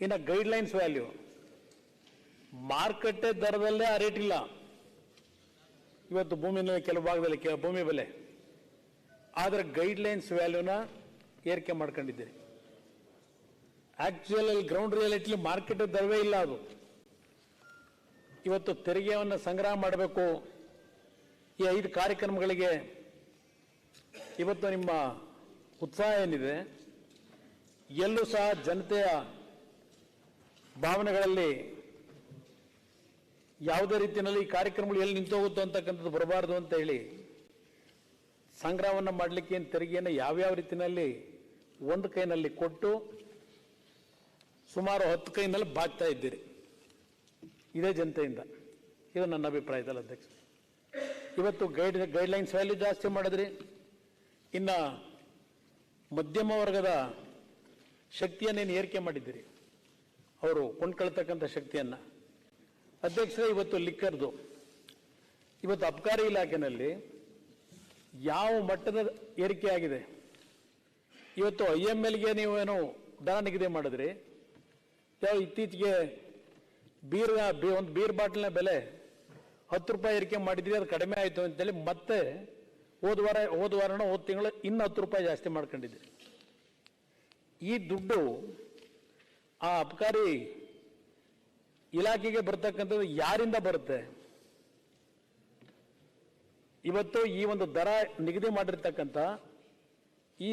ಇನ್ನು guidelines value ಮಾರುಕಟ್ಟೆ ದರದಲ್ಲೇ ಆ ರೇಟ್ ಇಲ್ಲ. ಇವತ್ತು ಭೂಮಿನ ಕೆಲವು ಭಾಗದಲ್ಲಿ ಭೂಮಿ ಬೆಲೆ. ಆದರೆ ಗೈಡ್ಲೈನ್ಸ್ ವ್ಯಾಲ್ಯೂನ ಏರಿಕೆ ಮಾಡ್ಕೊಂಡಿದ್ದೀರಿ. ಆಕ್ಚುಯಲ್ ಗ್ರೌಂಡ್ ರಿಯಾಲಿಟಿಲಿ ಮಾರ್ಕೆಟ್ ದರವೇ ಇಲ್ಲ ಅದು. ಇವತ್ತು ತೆರಿಗೆಯನ್ನು ಸಂಗ್ರಹ ಮಾಡಬೇಕು. ಈ ಐದು ಕಾರ್ಯಕ್ರಮಗಳಿಗೆ ಇವತ್ತು ನಿಮ್ಮ ಉತ್ಸಾಹ ಏನಿದೆ? ಎಲ್ಲೂ ಸಹ ಜನತೆಯ ಭಾವನೆಗಳಲ್ಲಿ ಯಾವುದೇ ರೀತಿಯಲ್ಲಿ ಈ ಕಾರ್ಯಕ್ರಮಗಳು ಎಲ್ಲಿ ನಿಂತೋಗುತ್ತೋ ಅಂತಕ್ಕಂಥದ್ದು ಬರಬಾರ್ದು ಅಂತ ಹೇಳಿ ಸಂಗ್ರಹವನ್ನು ಮಾಡಲಿಕ್ಕೆ ಏನು ತೆರಿಗೆಯನ್ನು ಯಾವ್ಯಾವ ರೀತಿಯಲ್ಲಿ ಒಂದು ಕೈನಲ್ಲಿ ಕೊಟ್ಟು ಸುಮಾರು ಹತ್ತು ಕೈನಲ್ಲಿ ಬಾಗ್ತಾ ಇದ್ದೀರಿ. ಇದೇ ಜನತೆಯಿಂದ. ಇದು ನನ್ನ ಅಭಿಪ್ರಾಯದಲ್ಲಿ ಅಧ್ಯಕ್ಷ. ಇವತ್ತು ಗೈಡ್ ಗೈಡ್ಲೈನ್ಸ್ ವ್ಯಾಲ್ಯೂ ಜಾಸ್ತಿ ಮಾಡಿದ್ರಿ. ಇನ್ನು ಮಧ್ಯಮ ವರ್ಗದ ಶಕ್ತಿಯನ್ನೇನು ಏರಿಕೆ ಮಾಡಿದ್ದೀರಿ. ಅವರು ಕೊಂಡ್ಕೊಳ್ತಕ್ಕಂಥ ಶಕ್ತಿಯನ್ನು. ಅಧ್ಯಕ್ಷರೇ, ಇವತ್ತು ಲಿಕ್ಕರ್ದು. ಇವತ್ತು ಅಬಕಾರಿ ಇಲಾಖೆಯಲ್ಲಿ ಯಾವ ಮಟ್ಟದ ಏರಿಕೆ ಆಗಿದೆ? ಇವತ್ತು ಐ ಎಂ ಎಲ್ಗೆ ನೀವು ಏನು ದರ ನಿಗದಿ ಮಾಡಿದ್ರಿ. ಯಾವ ಇತ್ತೀಚೆಗೆ ಬೀರ್, ಒಂದು ಬೀರ್ ಬಾಟ್ಲಿನ ಬೆಲೆ ಹತ್ತು ರೂಪಾಯಿ ಏರಿಕೆ ಮಾಡಿದ್ರಿ, ಅದು ಕಡಿಮೆ ಆಯಿತು ಅಂತೇಳಿ ಮತ್ತೆ ಹೋದ ವಾರ, ಹೋದ ವಾರನೋ ಹೋದ ತಿಂಗಳು ಇನ್ನು ಹತ್ತು ರೂಪಾಯಿ ಜಾಸ್ತಿ ಮಾಡ್ಕೊಂಡಿದ್ರಿ. ಈ ದುಡ್ಡು ಆ ಅಬಕಾರಿ ಇಲಾಖೆಗೆ ಬರ್ತಕ್ಕಂಥದ್ದು ಯಾರಿಂದ ಬರುತ್ತೆ? ಇವತ್ತು ಈ ಒಂದು ದರ ನಿಗದಿ ಮಾಡಿರ್ತಕ್ಕಂಥ ಈ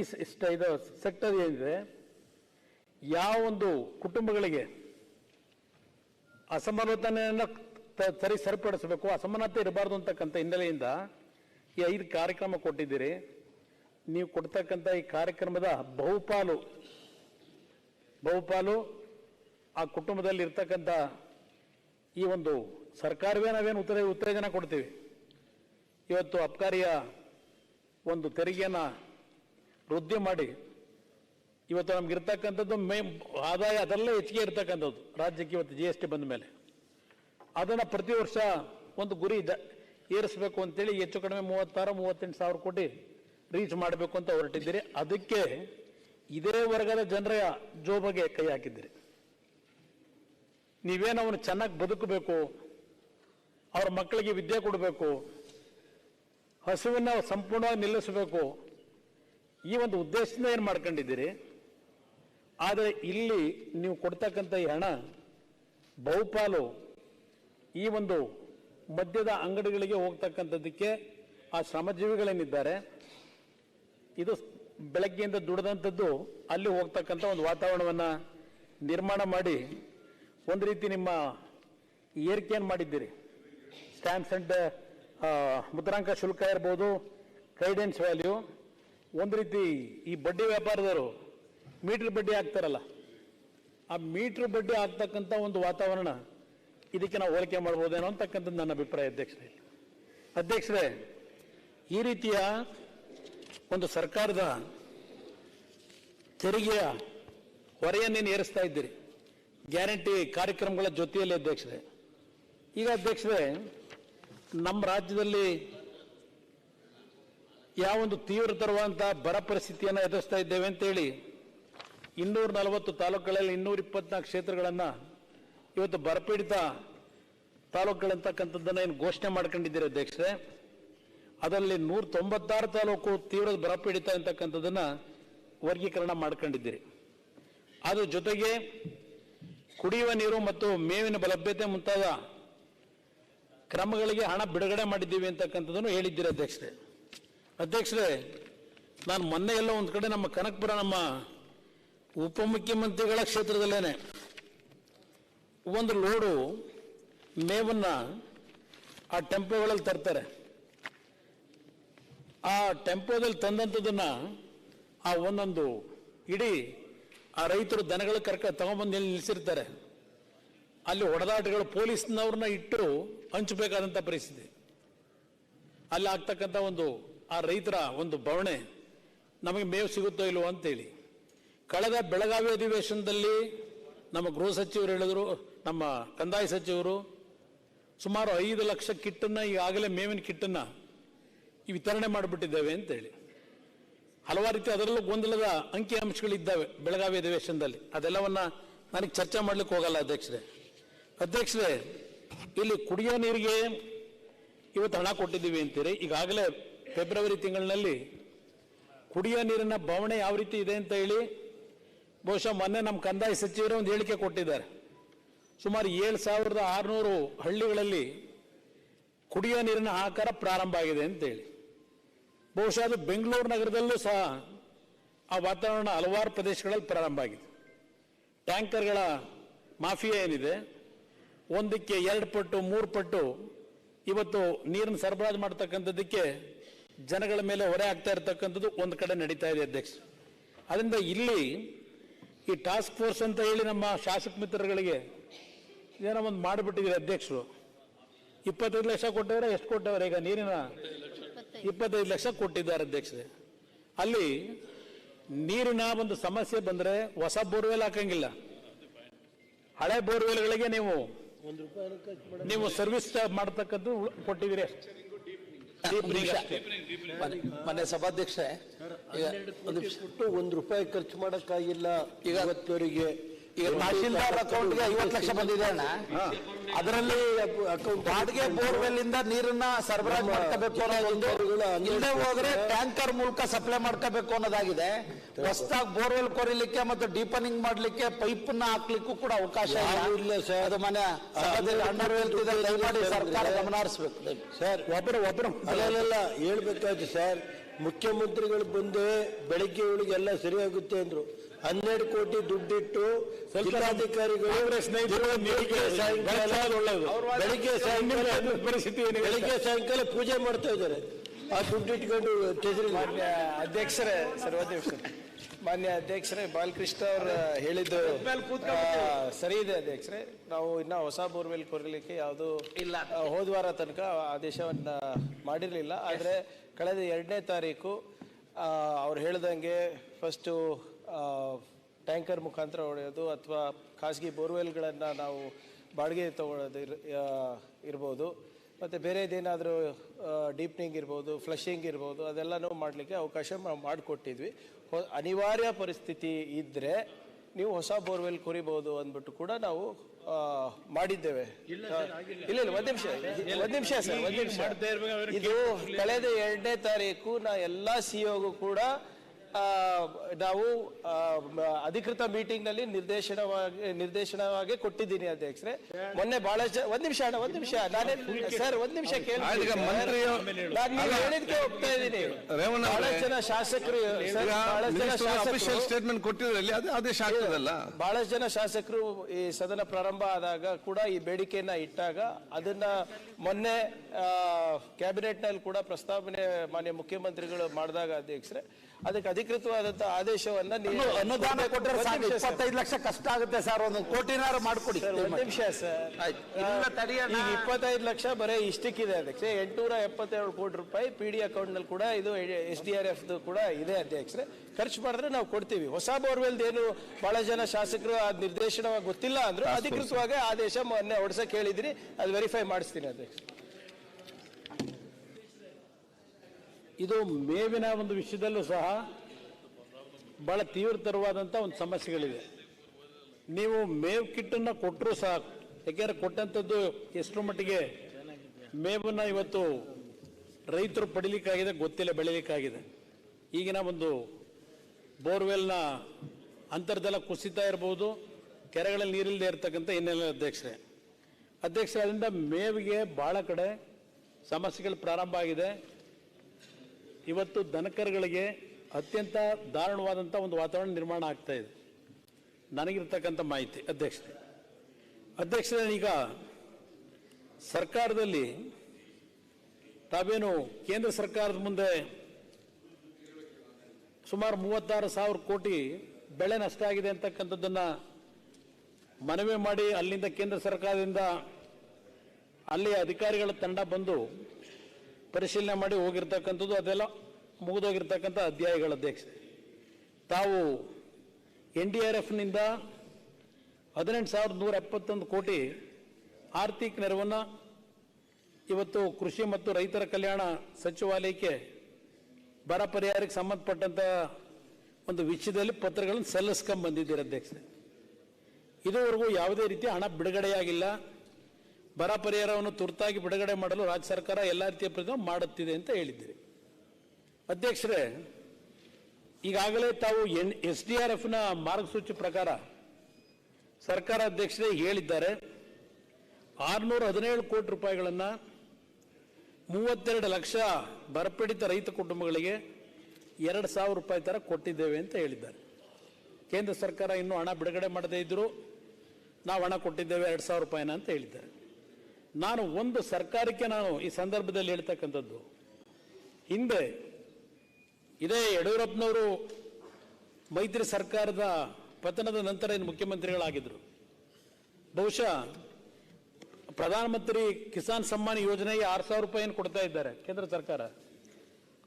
ಇದು ಸೆಕ್ಟರ್ ಏನಿದೆ, ಯಾವ ಒಂದು ಕುಟುಂಬಗಳಿಗೆ ಅಸಮಾನತೆಯನ್ನು ಸರಿ ಸರಿಪಡಿಸಬೇಕು, ಅಸಮಾನತೆ ಇರಬಾರ್ದು ಅಂತಕ್ಕಂಥ ಹಿನ್ನೆಲೆಯಿಂದ ಈ ಐದು ಕಾರ್ಯಕ್ರಮ ಕೊಟ್ಟಿದ್ದೀರಿ. ನೀವು ಕೊಡ್ತಕ್ಕಂಥ ಈ ಕಾರ್ಯಕ್ರಮದ ಬಹುಪಾಲು ಬಹುಪಾಲು ಆ ಕುಟುಂಬದಲ್ಲಿ ಇರ್ತಕ್ಕಂಥ ಈ ಒಂದು ಸರ್ಕಾರವೇ ನಾವೇನು ಉತ್ತರ ಉತ್ತೇಜನ ಕೊಡ್ತೀವಿ. ಇವತ್ತು ಅಬ್ಕಾರಿಯ ಒಂದು ತೆರಿಗೆಯನ್ನು ವೃದ್ಧಿ ಮಾಡಿ, ಇವತ್ತು ನಮ್ಗೆ ಇರ್ತಕ್ಕಂಥದ್ದು ಮೇ ಆದಾಯ ಅದೆಲ್ಲ ಹೆಚ್ಚಿಗೆ ಇರ್ತಕ್ಕಂಥದ್ದು, ರಾಜ್ಯಕ್ಕೆ ಇವತ್ತು ಜಿ ಎಸ್ ಟಿ ಬಂದ ಮೇಲೆ. ಅದನ್ನು ಪ್ರತಿ ವರ್ಷ ಒಂದು ಗುರಿ ಜ ಏರಿಸಬೇಕು ಅಂತೇಳಿ ಹೆಚ್ಚು ಕಡಿಮೆ ಮೂವತ್ತಾರು, ಮೂವತ್ತೆಂಟು ಸಾವಿರ ಕೋಟಿ ರೀಚ್ ಮಾಡಬೇಕು ಅಂತ ಹೊರಟಿದ್ದೀರಿ. ಅದಕ್ಕೆ ಇದೇ ವರ್ಗದ ಜನರ ಜೋಬಗೆ ಕೈ ಹಾಕಿದ್ದೀರಿ. ನೀವೇನು ಅವನು ಚೆನ್ನಾಗಿ ಬದುಕಬೇಕು, ಅವ್ರ ಮಕ್ಕಳಿಗೆ ವಿದ್ಯೆ ಕೊಡಬೇಕು, ಹಸುವನ್ನು ಸಂಪೂರ್ಣವಾಗಿ ನಿಲ್ಲಿಸಬೇಕು, ಈ ಒಂದು ಉದ್ದೇಶದಿಂದ ಏನು ಮಾಡ್ಕೊಂಡಿದ್ದೀರಿ? ಆದರೆ ಇಲ್ಲಿ ನೀವು ಕೊಡ್ತಕ್ಕಂಥ ಈ ಹಣ, ಬಹುಪಾಲು ಈ ಒಂದು ಮದ್ಯದ ಅಂಗಡಿಗಳಿಗೆ ಹೋಗ್ತಕ್ಕಂಥದ್ದಕ್ಕೆ ಆ ಶ್ರಮಜೀವಿಗಳೇನಿದ್ದಾರೆ, ಇದು ಬೆಳಗ್ಗೆಯಿಂದ ದುಡಿದಂಥದ್ದು ಅಲ್ಲಿ ಹೋಗ್ತಕ್ಕಂಥ ಒಂದು ವಾತಾವರಣವನ್ನು ನಿರ್ಮಾಣ ಮಾಡಿ ಒಂದು ರೀತಿ ನಿಮ್ಮ ಏರಿಕೆಯನ್ನು ಮಾಡಿದ್ದೀರಿ. ಸ್ಟ್ಯಾಂಪ್ಸ್ ಅಂಡ್ ಮುದ್ರಾಂಕ ಶುಲ್ಕ ಇರ್ಬೋದು ಗೈಡೆನ್ಸ್ ವ್ಯಾಲ್ಯೂ ಒಂದು ರೀತಿ ಈ ಬಡ್ಡಿ ವ್ಯಾಪಾರದವರು ಮೀಟ್ರ್ ಬಡ್ಡಿ ಹಾಕ್ತಾರಲ್ಲ, ಆ ಮೀಟ್ರ್ ಬಡ್ಡಿ ಆಗ್ತಕ್ಕಂಥ ಒಂದು ವಾತಾವರಣ ಇದಕ್ಕೆ ನಾವು ಹೋಲಿಕೆ ಮಾಡ್ಬೋದೇನೋ ಅಂತಕ್ಕಂಥದ್ದು ನನ್ನ ಅಭಿಪ್ರಾಯ ಅಧ್ಯಕ್ಷರೇ. ಅಧ್ಯಕ್ಷರೇ, ಈ ರೀತಿಯ ಒಂದು ಸರ್ಕಾರದ ತೆರಿಗೆಯ ಹೊರೆಯನ್ನೇನು ಏರಿಸ್ತಾ ಇದ್ದೀರಿ. ಗ್ಯಾರಂಟಿ ಕಾರ್ಯಕ್ರಮಗಳ ಜೊತೆಯಲ್ಲಿ ಅಧ್ಯಕ್ಷರೇ. ಈಗ ಅಧ್ಯಕ್ಷರೇ, ನಮ್ಮ ರಾಜ್ಯದಲ್ಲಿ ಯಾವ ಒಂದು ತೀವ್ರತರವಾದಂತಹ ಬರ ಪರಿಸ್ಥಿತಿಯನ್ನು ಎದುರಿಸ್ತಾ ಇದ್ದೇವೆ ಅಂತೇಳಿ ಇನ್ನೂರ ನಲವತ್ತು ತಾಲೂಕುಗಳಲ್ಲಿ ಇನ್ನೂರ ಇಪ್ಪತ್ನಾಲ್ಕು ಕ್ಷೇತ್ರಗಳನ್ನು ಇವತ್ತು ಬರಪೀಡಿತ ತಾಲೂಕುಗಳಂತಕ್ಕಂಥದ್ದನ್ನು ಏನು ಘೋಷಣೆ ಮಾಡ್ಕೊಂಡಿದ್ದೀರಿ ಅಧ್ಯಕ್ಷರೇ. ಅದರಲ್ಲಿ ನೂರ ತೊಂಬತ್ತಾರು ತಾಲೂಕು ತೀವ್ರ ಬರಪೀಡಿತ ಅಂತಕ್ಕಂಥದ್ದನ್ನು ವರ್ಗೀಕರಣ ಮಾಡ್ಕೊಂಡಿದ್ದೀರಿ. ಅದ್ರ ಜೊತೆಗೆ ಕುಡಿಯುವ ನೀರು ಮತ್ತು ಮೇವಿನ ಲಭ್ಯತೆ ಮುಂತಾದ ಕ್ರಮಗಳಿಗೆ ಹಣ ಬಿಡುಗಡೆ ಮಾಡಿದ್ದೀವಿ ಅಂತಕ್ಕಂಥದ್ದನ್ನು ಹೇಳಿದ್ದೀರಿ ಅಧ್ಯಕ್ಷರೇ. ಅಧ್ಯಕ್ಷರೇ, ನಾನು ಮೊನ್ನೆ ಎಲ್ಲ ಒಂದು ಕಡೆ ನಮ್ಮ ಕನಕಪುರ ನಮ್ಮ ಉಪಮುಖ್ಯಮಂತ್ರಿಗಳ ಕ್ಷೇತ್ರದಲ್ಲೇನೆ ಒಂದು ಲೋಡು ಮೇವನ್ನ ಆ ಟೆಂಪೋಗಳಲ್ಲಿ ತರ್ತಾರೆ. ಆ ಟೆಂಪೋದಲ್ಲಿ ತಂದಂಥದ್ದನ್ನು ಆ ಒಂದೊಂದು ಇಡೀ ಆ ರೈತರು ದನಗಳು ಕರ್ಕ ತಗೊಂಬಂದು ಇಲ್ಲಿ ನಿಲ್ಲಿಸಿರ್ತಾರೆ? ಅಲ್ಲಿ ಹೊಡೆದಾಟಗಳು ಪೊಲೀಸ್ನವ್ರನ್ನ ಇಟ್ಟು ಹಂಚಬೇಕಾದಂಥ ಪರಿಸ್ಥಿತಿ. ಅಲ್ಲಿ ಆಗ್ತಕ್ಕಂಥ ಒಂದು ಆ ರೈತರ ಒಂದು ಬವಣೆ ನಮಗೆ ಮೇವು ಸಿಗುತ್ತೋ ಇಲ್ವೋ ಅಂತೇಳಿ. ಕಳೆದ ಬೆಳಗಾವಿ ಅಧಿವೇಶನದಲ್ಲಿ ನಮ್ಮ ಗೃಹ ಸಚಿವರು ಹೇಳಿದರು, ನಮ್ಮ ಕಂದಾಯ ಸಚಿವರು, ಸುಮಾರು ಐದು ಲಕ್ಷ ಕಿಟ್ಟನ್ನು ಈಗಾಗಲೇ ಮೇವಿನ ಕಿಟ್ಟನ್ನು ವಿತರಣೆ ಮಾಡಿಬಿಟ್ಟಿದ್ದೇವೆ ಅಂತೇಳಿ. ಹಲವಾರು ರೀತಿ ಅದರಲ್ಲೂ ಗೊಂದಲದ ಅಂಕಿ ಅಂಶಗಳಿದ್ದಾವೆ ಬೆಳಗಾವಿ ಅಧಿವೇಶನದಲ್ಲಿ. ಅದೆಲ್ಲವನ್ನ ನನಗೆ ಚರ್ಚೆ ಮಾಡ್ಲಿಕ್ಕೆ ಹೋಗಲ್ಲ ಅಧ್ಯಕ್ಷರೇ. ಅಧ್ಯಕ್ಷರೇ, ಇಲ್ಲಿ ಕುಡಿಯೋ ನೀರಿಗೆ ಇವತ್ತು ಹಣ ಕೊಟ್ಟಿದ್ದೀವಿ ಅಂತೀರಿ. ಈಗಾಗಲೇ ಫೆಬ್ರವರಿ ತಿಂಗಳಿನಲ್ಲಿ ಕುಡಿಯೋ ನೀರಿನ ಬವಣೆ ಯಾವ ರೀತಿ ಇದೆ ಅಂತ ಹೇಳಿ ಬಹುಶಃ ಮೊನ್ನೆ ನಮ್ಮ ಕಂದಾಯ ಸಚಿವರು ಒಂದು ಹೇಳಿಕೆ ಕೊಟ್ಟಿದ್ದಾರೆ. ಸುಮಾರು ಏಳು ಸಾವಿರದ ಆರುನೂರು ಹಳ್ಳಿಗಳಲ್ಲಿ ಕುಡಿಯೋ ನೀರಿನ ಆಕಾರ ಪ್ರಾರಂಭ ಆಗಿದೆ ಅಂತೇಳಿ ಬಹುಶಃ ಅದು ಬೆಂಗಳೂರು ನಗರದಲ್ಲೂ ಸಹ ಆ ವಾತಾವರಣ ಹಲವಾರು ಪ್ರದೇಶಗಳಲ್ಲಿ ಪ್ರಾರಂಭ ಆಗಿದೆ. ಟ್ಯಾಂಕರ್ಗಳ ಮಾಫಿಯಾ ಏನಿದೆ? ಒಂದಕ್ಕೆ ಎರಡು ಪಟ್ಟು, ಮೂರು ಪಟ್ಟು ಇವತ್ತು ನೀರನ್ನು ಸರಬರಾಜು ಮಾಡ್ತಕ್ಕಂಥದ್ದಕ್ಕೆ ಜನಗಳ ಮೇಲೆ ಹೊರೆ ಆಗ್ತಾ ಇರತಕ್ಕಂಥದ್ದು ಒಂದು ಕಡೆ ನಡೀತಾ ಇದೆ ಅಧ್ಯಕ್ಷ. ಅದರಿಂದ ಇಲ್ಲಿ ಈ ಟಾಸ್ಕ್ ಫೋರ್ಸ್ ಅಂತ ಹೇಳಿ ನಮ್ಮ ಶಾಸಕ ಮಿತ್ರಗಳಿಗೆ ಏನೋ ಒಂದು ಮಾಡಿಬಿಟ್ಟಿದ್ದೀರಿ ಅಧ್ಯಕ್ಷರು. ಇಪ್ಪತ್ತೈದು ಲಕ್ಷ ಕೊಟ್ಟವ್ರೆ, ಎಷ್ಟು ಕೊಟ್ಟವ್ರೆ? ಈಗ ನೀರಿನ ಇಪ್ಪತ್ತೈದು. ಲಕ್ಷ ಕೊಟ್ಟಿದ್ದಾರೆ ಅಧ್ಯಕ್ಷರೇ. ಅಲ್ಲಿ ನೀರಿನ ಒಂದು ಸಮಸ್ಯೆ ಬಂದ್ರೆ ಹೊಸ ಬೋರ್ವೆಲ್ ಹಾಕಂಗಿಲ್ಲ. ಹಳೆ ಬೋರ್ವೆಲ್ಗಳಿಗೆ ನೀವು ನೀವು ಸರ್ವಿಸ್ ಮಾಡ್ತಕ್ಕದ್ದು ಕೊಟ್ಟಿದ್ದೀರಿ ಅಷ್ಟೇ. ಮನೆ ಸಭಾಧ್ಯಕ್ಷೆ ಒಂದು ರೂಪಾಯಿ ಖರ್ಚು ಮಾಡಕ್ಕಾಗಿಲ್ಲ ಈಗ ಇವತ್ತವರೆಗೆ. ಈಗ ತಹಶೀಲ್ದಾರ್ ಅಕೌಂಟ್ಗೆ ಐವತ್ತು ಲಕ್ಷ ಬಂದಿದೆ ಅಣ್ಣ. ಅದರಲ್ಲಿ ಬಾಡಿಗೆ ಬೋರ್ವೆಲ್ ಇಂದ ನೀರನ್ನ ಸರಬರಾಜು ಮಾಡ್ಕೋಬೇಕು ಅನ್ನೋದೊಂದು ಇಲ್ಲದೆ ಹೋದ್ರೆ ಟ್ಯಾಂಕರ್ ಮೂಲಕ ಸಪ್ಲೈ ಮಾಡ್ಕೋಬೇಕು ಅನ್ನೋದಾಗಿದೆ. ಹೊಸದಾಗಿ ಬೋರ್ವೆಲ್ ಕೊರಿಲಿಕ್ಕೆ ಮತ್ತು ಡೀಪನಿಂಗ್ ಮಾಡ್ಲಿಕ್ಕೆ ಪೈಪ್ನ ಹಾಕ್ಲಿಕ್ಕೂ ಕೂಡ ಅವಕಾಶ ಇಲ್ಲ. ಸರ್. ಅದು ಮನೆ ಅಂಡರ್ ದಯಮಾಡಿ ಸರ್ಕಾರ ಗಮನ ಹರಿಸ್ಬೇಕು ಸರ್ ಒಬ್ಬರು ಒಬ್ಬರು ಅಲ್ಲೆಲ್ಲ ಹೇಳ್ಬೇಕಾಯ್ತು ಸರ್. ಮುಖ್ಯಮಂತ್ರಿಗಳು ಬಂದು ಬೆಳಿಗ್ಗೆ ಉಳಿಗೆಲ್ಲ ಎಲ್ಲ ಸರಿಯಾಗುತ್ತೆ ಅಂದ್ರು. ಹನ್ನೆರಡು ಕೋಟಿ ದುಡ್ಡಿಟ್ಟು ಜಿಲ್ಲಾಧಿಕಾರಿಗಳು ಬೆಳಿಗ್ಗೆ ಸಾಯಂಕಾಲ. ಬೆಳಿಗ್ಗೆ ಸಾಯಂಕಾಲ ಪರಿಸ್ಥಿತಿ ಏನಿದೆ? ಸಾಯಂಕಾಲ ಪೂಜೆ ಮಾಡ್ತಾ ಇದ್ದಾರೆ ಆ ದುಡ್ಡು ಇಟ್ಕೊಂಡು ಮಾನ್ಯ ಅಧ್ಯಕ್ಷರೇ ಸರ್ವಾಧ್ಯಕ್ಷ ಮಾನ್ಯ ಅಧ್ಯಕ್ಷರೇ ಬಾಲಕೃಷ್ಣ ಅವರು ಹೇಳಿದ್ದು ಸರಿ ಇದೆ ಅಧ್ಯಕ್ಷರೇ ನಾವು ಇನ್ನ ಹೊಸ ಬೋರ್ವೆಲ್ ಕೊರಲಿಕ್ಕೆ ಯಾವುದು ಇಲ್ಲ. ಹೋದ್ವಾರ ತನಕ ಆದೇಶವನ್ನ ಮಾಡಿರಲಿಲ್ಲ ಆದರೆ ಕಳೆದ ಎರಡನೇ ತಾರೀಕು ಅವ್ರು ಹೇಳ್ದಂಗೆ ಫಸ್ಟು ಟ್ಯಾಂಕರ್ ಮುಖಾಂತರ ಹೊಡೆಯೋದು ಅಥವಾ ಖಾಸಗಿ ಬೋರ್ವೆಲ್ಗಳನ್ನು ನಾವು ಬಾಡಿಗೆ ತಗೊಳ್ಳೋದು ಇರ್- ಇರ್ಬೋದು. ಮತ್ತು ಬೇರೆದೇನಾದರೂ ಡೀಪ್ನಿಂಗ್ ಇರ್ಬೋದು ಫ್ಲಶಿಂಗ್ ಇರ್ಬೋದು ಅದೆಲ್ಲನೂ ಮಾಡಲಿಕ್ಕೆ ಅವಕಾಶ ನಾವು ಮಾಡಿಕೊಟ್ಟಿದ್ವಿ. ಅನಿವಾರ್ಯ ಪರಿಸ್ಥಿತಿ ಇದ್ದರೆ ನೀವು ಹೊಸ ಬೋರ್ವೆಲ್ ಕೊರಿಬೋದು ಅಂದ್ಬಿಟ್ಟು ಕೂಡ ನಾವು ಮಾಡಿದ್ದೇವೆ. ಇಲ್ಲ ಇಲ್ಲ ಒಂದು ನಿಮಿಷ ಒಂದು ನಿಮಿಷ ಸರ್ ಒಂದು ನಿಮಿಷ. ಇದು ಕಳೆದ ಎರಡನೇ ತಾರೀಕು ನಾ ಎಲ್ಲ ಸಿಒಗೂ ಕೂಡ ನಾವು ಅಧಿಕೃತ ಮೀಟಿಂಗ್ನಲ್ಲಿ ನಿರ್ದೇಶನವಾಗಿ ನಿರ್ದೇಶನವಾಗಿ ಕೊಟ್ಟಿದ್ದೀನಿ ಅಧ್ಯಕ್ಷರೇ. ಮೊನ್ನೆ ಬಹಳ ಜ- ಒಂದ್ ನಿಮಿಷ ಅಣ್ಣ ಒಂದ್ ನಿಮಿಷ. ನಾನೇ ಸರ್ ಒಂದ್ ನಿಮಿಷ ಕೇಳಿ ಹೇಳಿದ್ಕೆ ಹೋಗ್ತಾ ಇದ್ದೀನಿ. ಬಹಳ ಜನ ಶಾಸಕರು ಸರ್, ಬಹಳಷ್ಟು ಜನ ಶಾಸಕರು ಸ್ಟೇಟ್ಮೆಂಟ್ ಕೊಟ್ಟಿದ್ರಲ್ಲಿ ಅದು ಆದೇಶ ಆಗ್ತದಲ್ಲ ಬಹಳಷ್ಟು ಜನ ಶಾಸಕರು ಈ ಸದನ ಪ್ರಾರಂಭ ಆದಾಗ ಕೂಡ ಈ ಬೇಡಿಕೆಯನ್ನ ಇಟ್ಟಾಗ ಅದನ್ನ ಮೊನ್ನೆ ಕ್ಯಾಬಿನೆಟ್ನಲ್ಲಿ ಕೂಡ ಪ್ರಸ್ತಾವನೆ ಮಾನ್ಯ ಮುಖ್ಯಮಂತ್ರಿಗಳು ಮಾಡಿದಾಗ ಅಧ್ಯಕ್ಷರೇ ಅದಕ್ಕೆ ಅಧಿಕೃತವಾದಂತ ಆದೇಶವನ್ನ ನೀವು ಅನುದಾನ ಕೊಟ್ಟರೆ ಸಾಕು. ಇಪ್ಪತ್ತೈದು ಲಕ್ಷ ಕಷ್ಟ ಆಗುತ್ತೆ ಸರ್ ಒಂದು ಕೋಟಿನಾರು ಮಾಡ್ಕೊಡಿ. ಸರ್, ಒಂದ್ ನಿಮಿಷ ಸರ್. ಈಗ ಇಪ್ಪತ್ತೈದು ಲಕ್ಷ ಬರೀ ಇಷ್ಟಕ್ಕಿದೆ ಅಧ್ಯಕ್ಷ ಎಂಟುನೂರ ಎಪ್ಪತ್ತೆರಡು ಕೋಟಿ ರೂಪಾಯಿ ಪಿ ಡಿ ಅಕೌಂಟ್ನಲ್ಲಿ ಕೂಡ ಇದು ಎಸ್ ಡಿ ಆರ್ ಎಫ್ ಕೂಡ ಇದೆ ಅಧ್ಯಕ್ಷರೇ. ಖರ್ಚು ಮಾಡಿದ್ರೆ ನಾವು ಕೊಡ್ತೀವಿ. ಹೊಸ ಬೋರ್ವೆಲ್ ಏನು ಬಹಳ ಜನ ಶಾಸಕರು ಆ ನಿರ್ದೇಶನವಾಗಿ ಗೊತ್ತಿಲ್ಲ ಅಂದ್ರು ಅಧಿಕೃತವಾಗಿ ಆದೇಶ ಮೊನ್ನೆ ಹೊಡ್ಸಕ್ ಹೇಳಿದ್ರಿ ಅದು ವೆರಿಫೈ ಮಾಡಿಸ್ತೀನಿ ಅಧ್ಯಕ್ಷ ಇದು ಮೇವಿನ ಒಂದು ವಿಷಯದಲ್ಲೂ ಸಹ ಭಾಳ ತೀವ್ರತರವಾದಂಥ ಒಂದು ಸಮಸ್ಯೆಗಳಿದೆ ನೀವು ಮೇವು ಕಿಟ್ಟನ್ನು ಕೊಟ್ಟರು ಸಹ ಯಾಕೆಂದರೆ ಕೊಟ್ಟಂಥದ್ದು ಎಷ್ಟರ ಮಟ್ಟಿಗೆ ಮೇವನ್ನ ಇವತ್ತು ರೈತರು ಪಡಿಲಿಕ್ಕಾಗಿದೆ, ಗೊತ್ತಿಲ್ಲ, ಬೆಳಿಲಿಕ್ಕಾಗಿದೆ. ಈಗಿನ ಒಂದು ಬೋರ್ವೆಲ್ನ ಅಂತರ್ಜಲ ಕುಸಿತಾ ಇರ್ಬೋದು, ಕೆರೆಗಳಲ್ಲಿ ನೀರಿಲ್ಲದೆ ಇರತಕ್ಕಂಥ ಹಿನ್ನೆಲೆ ಅಧ್ಯಕ್ಷರೇ. ಅಧ್ಯಕ್ಷರೇ, ಅದರಿಂದ ಮೇವಿಗೆ ಭಾಳ ಕಡೆ ಸಮಸ್ಯೆಗಳು ಪ್ರಾರಂಭ ಆಗಿದೆ. ಇವತ್ತು ದನಕರುಗಳಿಗೆ ಅತ್ಯಂತ ದಾರುಣವಾದಂಥ ಒಂದು ವಾತಾವರಣ ನಿರ್ಮಾಣ ಆಗ್ತಾ ಇದೆ. ನನಗಿರ್ತಕ್ಕಂಥ ಮಾಹಿತಿ, ಅಧ್ಯಕ್ಷರೇ. ಅಧ್ಯಕ್ಷರೇ, ಈಗ ಸರ್ಕಾರದಲ್ಲಿ ತಾವೇನು ಕೇಂದ್ರ ಸರ್ಕಾರದ ಮುಂದೆ ಸುಮಾರು ಮೂವತ್ತಾರು ಸಾವಿರ ಕೋಟಿ ಬೆಳೆ ನಷ್ಟ ಆಗಿದೆ ಅಂತಕ್ಕಂಥದ್ದನ್ನು ಮನವಿ ಮಾಡಿ ಅಲ್ಲಿಂದ ಕೇಂದ್ರ ಸರ್ಕಾರದಿಂದ ಅಲ್ಲಿ ಅಧಿಕಾರಿಗಳ ತಂಡ ಬಂದು ಪರಿಶೀಲನೆ ಮಾಡಿ ಹೋಗಿರ್ತಕ್ಕಂಥದ್ದು ಅದೆಲ್ಲ ಮುಗಿದೋಗಿರ್ತಕ್ಕಂಥ ಅಧ್ಯಾಯಗಳ ಅಧ್ಯಕ್ಷ ತಾವು ಎನ್ ಡಿ ಆರ್ ಎಫ್ನಿಂದ ಹದಿನೆಂಟು ಸಾವಿರದ ನೂರ ಎಪ್ಪತ್ತೊಂದು ಕೋಟಿ ಆರ್ಥಿಕ ನೆರವನ್ನು ಇವತ್ತು ಕೃಷಿ ಮತ್ತು ರೈತರ ಕಲ್ಯಾಣ ಸಚಿವಾಲಯಕ್ಕೆ ಬರ ಪರಿಹಾರಕ್ಕೆ ಸಂಬಂಧಪಟ್ಟಂಥ ಒಂದು ವಿಷಯದಲ್ಲಿ ಪತ್ರಗಳನ್ನು ಸಲ್ಲಿಸ್ಕೊಂಬಂದಿದ್ದೀರ ಅಧ್ಯಕ್ಷ ಇದುವರೆಗೂ ಯಾವುದೇ ರೀತಿ ಹಣ ಬಿಡುಗಡೆಯಾಗಿಲ್ಲ. ಬರ ಪರಿಹಾರವನ್ನು ತುರ್ತಾಗಿ ಬಿಡುಗಡೆ ಮಾಡಲು ರಾಜ್ಯ ಸರ್ಕಾರ ಎಲ್ಲ ರೀತಿಯ ಪ್ರಯತ್ನ ಮಾಡುತ್ತಿದೆ ಅಂತ ಹೇಳಿದ್ದೀರಿ. ಅಧ್ಯಕ್ಷರೇ, ಈಗಾಗಲೇ ತಾವು ಎನ್, ಎಸ್ ಡಿ ಆರ್ ಎಫ್ನ ಮಾರ್ಗಸೂಚಿ ಪ್ರಕಾರ ಸರ್ಕಾರ ಅಧ್ಯಕ್ಷರೇ ಹೇಳಿದ್ದಾರೆ ಆರುನೂರ ಹದಿನೇಳು ಕೋಟಿ ರೂಪಾಯಿಗಳನ್ನು ಮೂವತ್ತೆರಡು ಲಕ್ಷ ಬರಪೀಡಿತ ರೈತ ಕುಟುಂಬಗಳಿಗೆ ಎರಡು ಸಾವಿರ ರೂಪಾಯಿ ಥರ ಕೊಟ್ಟಿದ್ದೇವೆ ಅಂತ ಹೇಳಿದ್ದಾರೆ. ಕೇಂದ್ರ ಸರ್ಕಾರ ಇನ್ನೂ ಹಣ ಬಿಡುಗಡೆ ಮಾಡದೇ ಇದ್ದರೂ ನಾವು ಹಣ ಕೊಟ್ಟಿದ್ದೇವೆ ಎರಡು ಸಾವಿರ ರೂಪಾಯಿನ ಅಂತ ಹೇಳಿದ್ದಾರೆ. ನಾನು ಒಂದು ಸರ್ಕಾರಕ್ಕೆ ನಾನು ಈ ಸಂದರ್ಭದಲ್ಲಿ ಹೇಳ್ತಕ್ಕಂಥದ್ದು. ಹಿಂದೆ ಇದೇ ಯಡಿಯೂರಪ್ಪನವರು ಮೈತ್ರಿ ಸರ್ಕಾರದ ಪತನದ ನಂತರ ಏನು ಮುಖ್ಯಮಂತ್ರಿಗಳಾಗಿದ್ದರು. ಬಹುಶಃ ಪ್ರಧಾನಮಂತ್ರಿ ಕಿಸಾನ್ ಸಮ್ಮಾನ್ ಯೋಜನೆಗೆ ಆರು ಸಾವಿರ ರೂಪಾಯಿಯನ್ನು ಕೊಡ್ತಾ ಇದ್ದಾರೆ ಕೇಂದ್ರ ಸರ್ಕಾರ.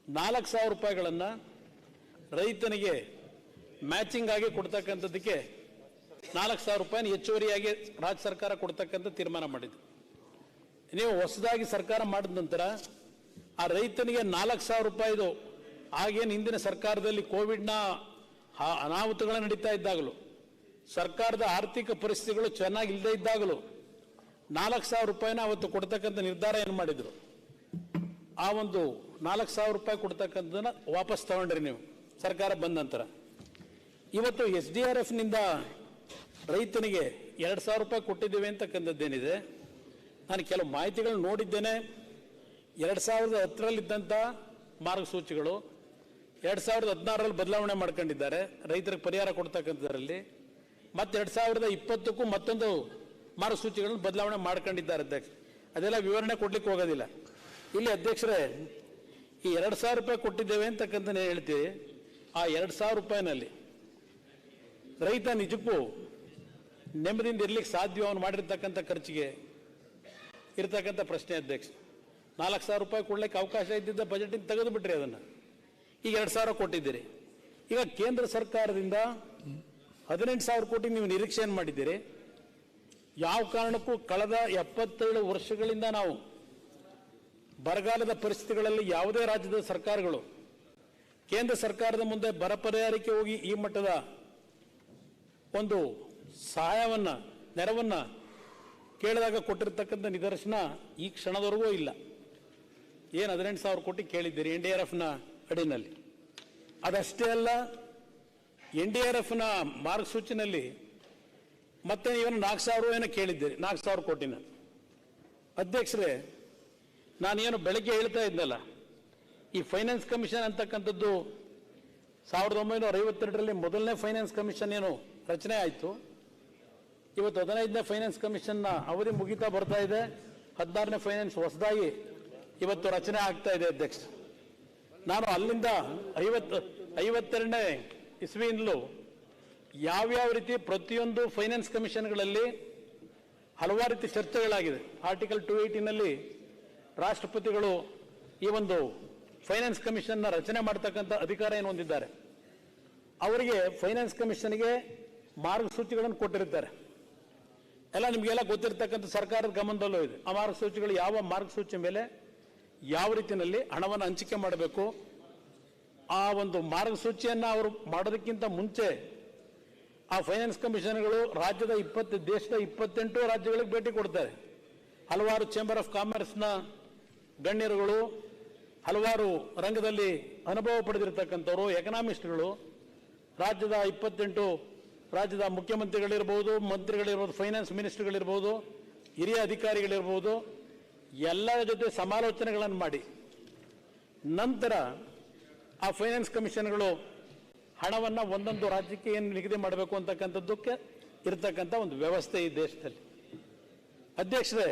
ನಾಲ್ಕು ಸಾವಿರ ರೂಪಾಯಿಗಳನ್ನು ರೈತನಿಗೆ ಮ್ಯಾಚಿಂಗ್ ಆಗಿ ಕೊಡ್ತಕ್ಕಂಥದ್ದಕ್ಕೆ ನಾಲ್ಕು ಸಾವಿರ ರೂಪಾಯಿನ ಹೆಚ್ಚುವರಿಯಾಗಿ ರಾಜ್ಯ ಸರ್ಕಾರ ಕೊಡ್ತಕ್ಕಂಥ ತೀರ್ಮಾನ ಮಾಡಿದ್ರು ನೀವು ಹೊಸದಾಗಿ ಸರ್ಕಾರ ಮಾಡಿದ ನಂತರ ಆ ರೈತನಿಗೆ ನಾಲ್ಕು ಸಾವಿರ ರೂಪಾಯಿದು ಆಗೇನು ಹಿಂದಿನ ಸರ್ಕಾರದಲ್ಲಿ ಕೋವಿಡ್ನ ಅನಾಹುತಗಳು ನಡೀತಾ ಇದ್ದಾಗಲೂ, ಸರ್ಕಾರದ ಆರ್ಥಿಕ ಪರಿಸ್ಥಿತಿಗಳು ಚೆನ್ನಾಗಿ ಇಲ್ಲದೇ ಇದ್ದಾಗಲೂ ನಾಲ್ಕು ಸಾವಿರ ರೂಪಾಯಿನ ಅವತ್ತು ಕೊಡ್ತಕ್ಕಂಥ ನಿರ್ಧಾರ ಏನು ಮಾಡಿದ್ರು? ಆ ಒಂದು ನಾಲ್ಕು ಸಾವಿರ ರೂಪಾಯಿ ಕೊಡ್ತಕ್ಕಂಥದ್ದನ್ನ ವಾಪಸ್ ತಗೊಂಡ್ರಿ ನೀವು, ಸರ್ಕಾರ ಬಂದ ನಂತರ. ಇವತ್ತು ಎಸ್ ಡಿ ಆರ್ ಎಫ್ನಿಂದ ರೈತನಿಗೆ ಎರಡು ಸಾವಿರ ರೂಪಾಯಿ ಕೊಟ್ಟಿದ್ದೀವಿ ಅಂತಕ್ಕಂಥದ್ದೇನಿದೆ? ನಾನು ಕೆಲವು ಮಾಹಿತಿಗಳನ್ನು ನೋಡಿದ್ದೇನೆ. ಎರಡು ಸಾವಿರದ ಹತ್ತರಲ್ಲಿದ್ದಂಥ ಮಾರ್ಗಸೂಚಿಗಳು, ಎರಡು ಸಾವಿರದ ಹದಿನಾರರಲ್ಲಿ ಬದಲಾವಣೆ ಮಾಡ್ಕೊಂಡಿದ್ದಾರೆ, ರೈತರಿಗೆ ಪರಿಹಾರ ಕೊಡ್ತಕ್ಕಂಥದ್ರಲ್ಲಿ. ಮತ್ತು ಎರಡು ಸಾವಿರದ ಇಪ್ಪತ್ತಕ್ಕೂ ಮತ್ತೊಂದು ಮಾರ್ಗಸೂಚಿಗಳನ್ನು ಬದಲಾವಣೆ ಮಾಡ್ಕೊಂಡಿದ್ದಾರೆ ಅಧ್ಯಕ್ಷ. ಅದೆಲ್ಲ ವಿವರಣೆ ಕೊಡ್ಲಿಕ್ಕೆ ಹೋಗೋದಿಲ್ಲ. ಇಲ್ಲಿ ಅಧ್ಯಕ್ಷರೇ, ಈ ಎರಡು ಸಾವಿರ ರೂಪಾಯಿ ಕೊಟ್ಟಿದ್ದೇವೆ ಅಂತಕ್ಕಂಥ ಹೇಳ್ತೀವಿ ಆ ಎರಡು ಸಾವಿರ ರೂಪಾಯಿನಲ್ಲಿ ರೈತ ನಿಜಕ್ಕೂ ನೆಮ್ಮದಿಯಿಂದ ಇರ್ಲಿಕ್ಕೆ ಸಾಧ್ಯ ಅವನು ಮಾಡಿರ್ತಕ್ಕಂಥ ಖರ್ಚಿಗೆ ಇರ್ತಕ್ಕಂಥ ಪ್ರಶ್ನೆ ಅಧ್ಯಕ್ಷ. ನಾಲ್ಕು ಸಾವಿರ ರೂಪಾಯಿ ಕೊಡ್ಲಿಕ್ಕೆ ಅವಕಾಶ ಇದ್ದಿದ್ದ ಬಜೆಟಿಂದ ತೆಗೆದುಬಿಟ್ರಿ ಅದನ್ನು. ಈಗ ಎರಡು ಸಾವಿರ ಕೊಟ್ಟಿದ್ದೀರಿ. ಈಗ ಕೇಂದ್ರ ಸರ್ಕಾರದಿಂದ ಹದಿನೆಂಟು ಸಾವಿರ ಕೋಟಿ ನೀವು ನಿರೀಕ್ಷೆಯನ್ನು ಮಾಡಿದ್ದೀರಿ. ಯಾವ ಕಾರಣಕ್ಕೂ ಕಳೆದ ಎಪ್ಪತ್ತೇಳು ವರ್ಷಗಳಿಂದ ನಾವು ಬರಗಾಲದ ಪರಿಸ್ಥಿತಿಗಳಲ್ಲಿ ಯಾವುದೇ ರಾಜ್ಯದ ಸರ್ಕಾರಗಳು ಕೇಂದ್ರ ಸರ್ಕಾರದ ಮುಂದೆ ಬರ ಪರಿಹಾರಕ್ಕೆ ಹೋಗಿ ಈ ಮಟ್ಟದ ಒಂದು ಸಹಾಯವನ್ನ, ನೆರವನ್ನ ಕೇಳಿದಾಗ ಕೊಟ್ಟಿರ್ತಕ್ಕಂಥ ನಿದರ್ಶನ ಈ ಕ್ಷಣದವರೆಗೂ ಇಲ್ಲ. ಏನು ಹದಿನೆಂಟು ಸಾವಿರ ಕೋಟಿ ಕೇಳಿದ್ದೀರಿ ಎನ್ ಡಿ ಆರ್ ಎಫ್ನ ಅಡಿನಲ್ಲಿ. ಅದಷ್ಟೇ ಅಲ್ಲ, ಎನ್ ಡಿ ಆರ್ ಎಫ್ನ ಮಾರ್ಗಸೂಚಿನಲ್ಲಿ ಮತ್ತೆ ಇವನು ನಾಲ್ಕು ಸಾವಿರ ಏನೋ ಕೇಳಿದ್ದೀರಿ, ನಾಲ್ಕು ಸಾವಿರ ಕೋಟಿನ. ಅಧ್ಯಕ್ಷರೇ, ನಾನೇನು ಬೆಳಗ್ಗೆ ಹೇಳ್ತಾ ಇದ್ದಲ್ಲ ಈ ಫೈನಾನ್ಸ್ ಕಮಿಷನ್ ಅಂತಕ್ಕಂಥದ್ದು ಸಾವಿರದ ಒಂಬೈನೂರ ಐವತ್ತೆರಡರಲ್ಲಿ ಮೊದಲನೇ ಫೈನಾನ್ಸ್ ಕಮಿಷನ್ ಏನು ರಚನೆ ಆಯಿತು. ಇವತ್ತು ಹದಿನೈದನೇ ಫೈನಾನ್ಸ್ ಕಮಿಷನ್ನ ಅವಧಿ ಮುಗಿತಾ ಬರ್ತಾ ಇದೆ. ಹದಿನಾರನೇ ಫೈನಾನ್ಸ್ ಹೊಸದಾಗಿ ಇವತ್ತು ರಚನೆ ಆಗ್ತಾ ಇದೆ ಅಧ್ಯಕ್ಷ. ನಾನು ಅಲ್ಲಿಂದ ಐವತ್ತು, ಐವತ್ತೆರಡನೇ ಇಸ್ವಿಯಿಂದಲೂ ಯಾವ್ಯಾವ ರೀತಿ ಪ್ರತಿಯೊಂದು ಫೈನಾನ್ಸ್ ಕಮಿಷನ್ಗಳಲ್ಲಿ ಹಲವಾರು ರೀತಿ ಚರ್ಚೆಗಳಾಗಿದೆ. ಆರ್ಟಿಕಲ್ ಟು ಏಯ್ಟಿನಲ್ಲಿ ರಾಷ್ಟ್ರಪತಿಗಳು ಈ ಒಂದು ಫೈನಾನ್ಸ್ ಕಮಿಷನ್ನ ರಚನೆ ಮಾಡ್ತಕ್ಕಂಥ ಅಧಿಕಾರ ಏನು ಹೊಂದಿದ್ದಾರೆ? ಅವರಿಗೆ ಫೈನಾನ್ಸ್ ಕಮಿಷನ್ಗೆ ಮಾರ್ಗಸೂಚಿಗಳನ್ನು ಕೊಟ್ಟಿರ್ತಾರೆ ಎಲ್ಲ ನಿಮಗೆಲ್ಲ ಗೊತ್ತಿರತಕ್ಕಂಥ ಸರ್ಕಾರದ ಗಮನದಲ್ಲೂ ಇದೆ. ಆ ಮಾರ್ಗಸೂಚಿಗಳು ಯಾವ ಮಾರ್ಗಸೂಚಿ ಮೇಲೆ ಯಾವ ರೀತಿಯಲ್ಲಿ ಹಣವನ್ನು ಹಂಚಿಕೆ ಮಾಡಬೇಕು? ಆ ಒಂದು ಮಾರ್ಗಸೂಚಿಯನ್ನು ಅವರು ಮಾಡೋದಕ್ಕಿಂತ ಮುಂಚೆ ಆ ಫೈನಾನ್ಸ್ ಕಮಿಷನ್ಗಳು ರಾಜ್ಯದ ಇಪ್ಪತ್ತು, ದೇಶದ ಇಪ್ಪತ್ತೆಂಟು ರಾಜ್ಯಗಳಿಗೆ ಭೇಟಿ ಕೊಡ್ತಾರೆ. ಹಲವಾರು ಚೇಂಬರ್ ಆಫ್ ಕಾಮರ್ಸ್ನ ಗಣ್ಯರುಗಳು, ಹಲವಾರು ರಂಗದಲ್ಲಿ ಅನುಭವ ಪಡೆದಿರತಕ್ಕಂಥವ್ರು, ಎಕನಾಮಿಸ್ಟ್ಗಳು ರಾಜ್ಯದ ಇಪ್ಪತ್ತೆಂಟು ರಾಜ್ಯದ ಮುಖ್ಯಮಂತ್ರಿಗಳಿರ್ಬೋದು, ಮಂತ್ರಿಗಳಿರ್ಬೋದು ಫೈನಾನ್ಸ್ ಮಿನಿಸ್ಟರ್ಗಳಿರ್ಬೋದು ಹಿರಿಯ ಅಧಿಕಾರಿಗಳಿರ್ಬೋದು, ಎಲ್ಲರ ಜೊತೆ ಸಮಾಲೋಚನೆಗಳನ್ನು ಮಾಡಿ. ನಂತರ ಆ ಫೈನಾನ್ಸ್ ಕಮಿಷನ್ಗಳು ಹಣವನ್ನು ಒಂದೊಂದು ರಾಜ್ಯಕ್ಕೆ ಏನು ನಿಗದಿ ಮಾಡಬೇಕು ಅಂತಕ್ಕಂಥದ್ದಕ್ಕೆ ಇರತಕ್ಕಂಥ ಒಂದು ವ್ಯವಸ್ಥೆ ಈ ದೇಶದಲ್ಲಿ. ಅಧ್ಯಕ್ಷರೇ,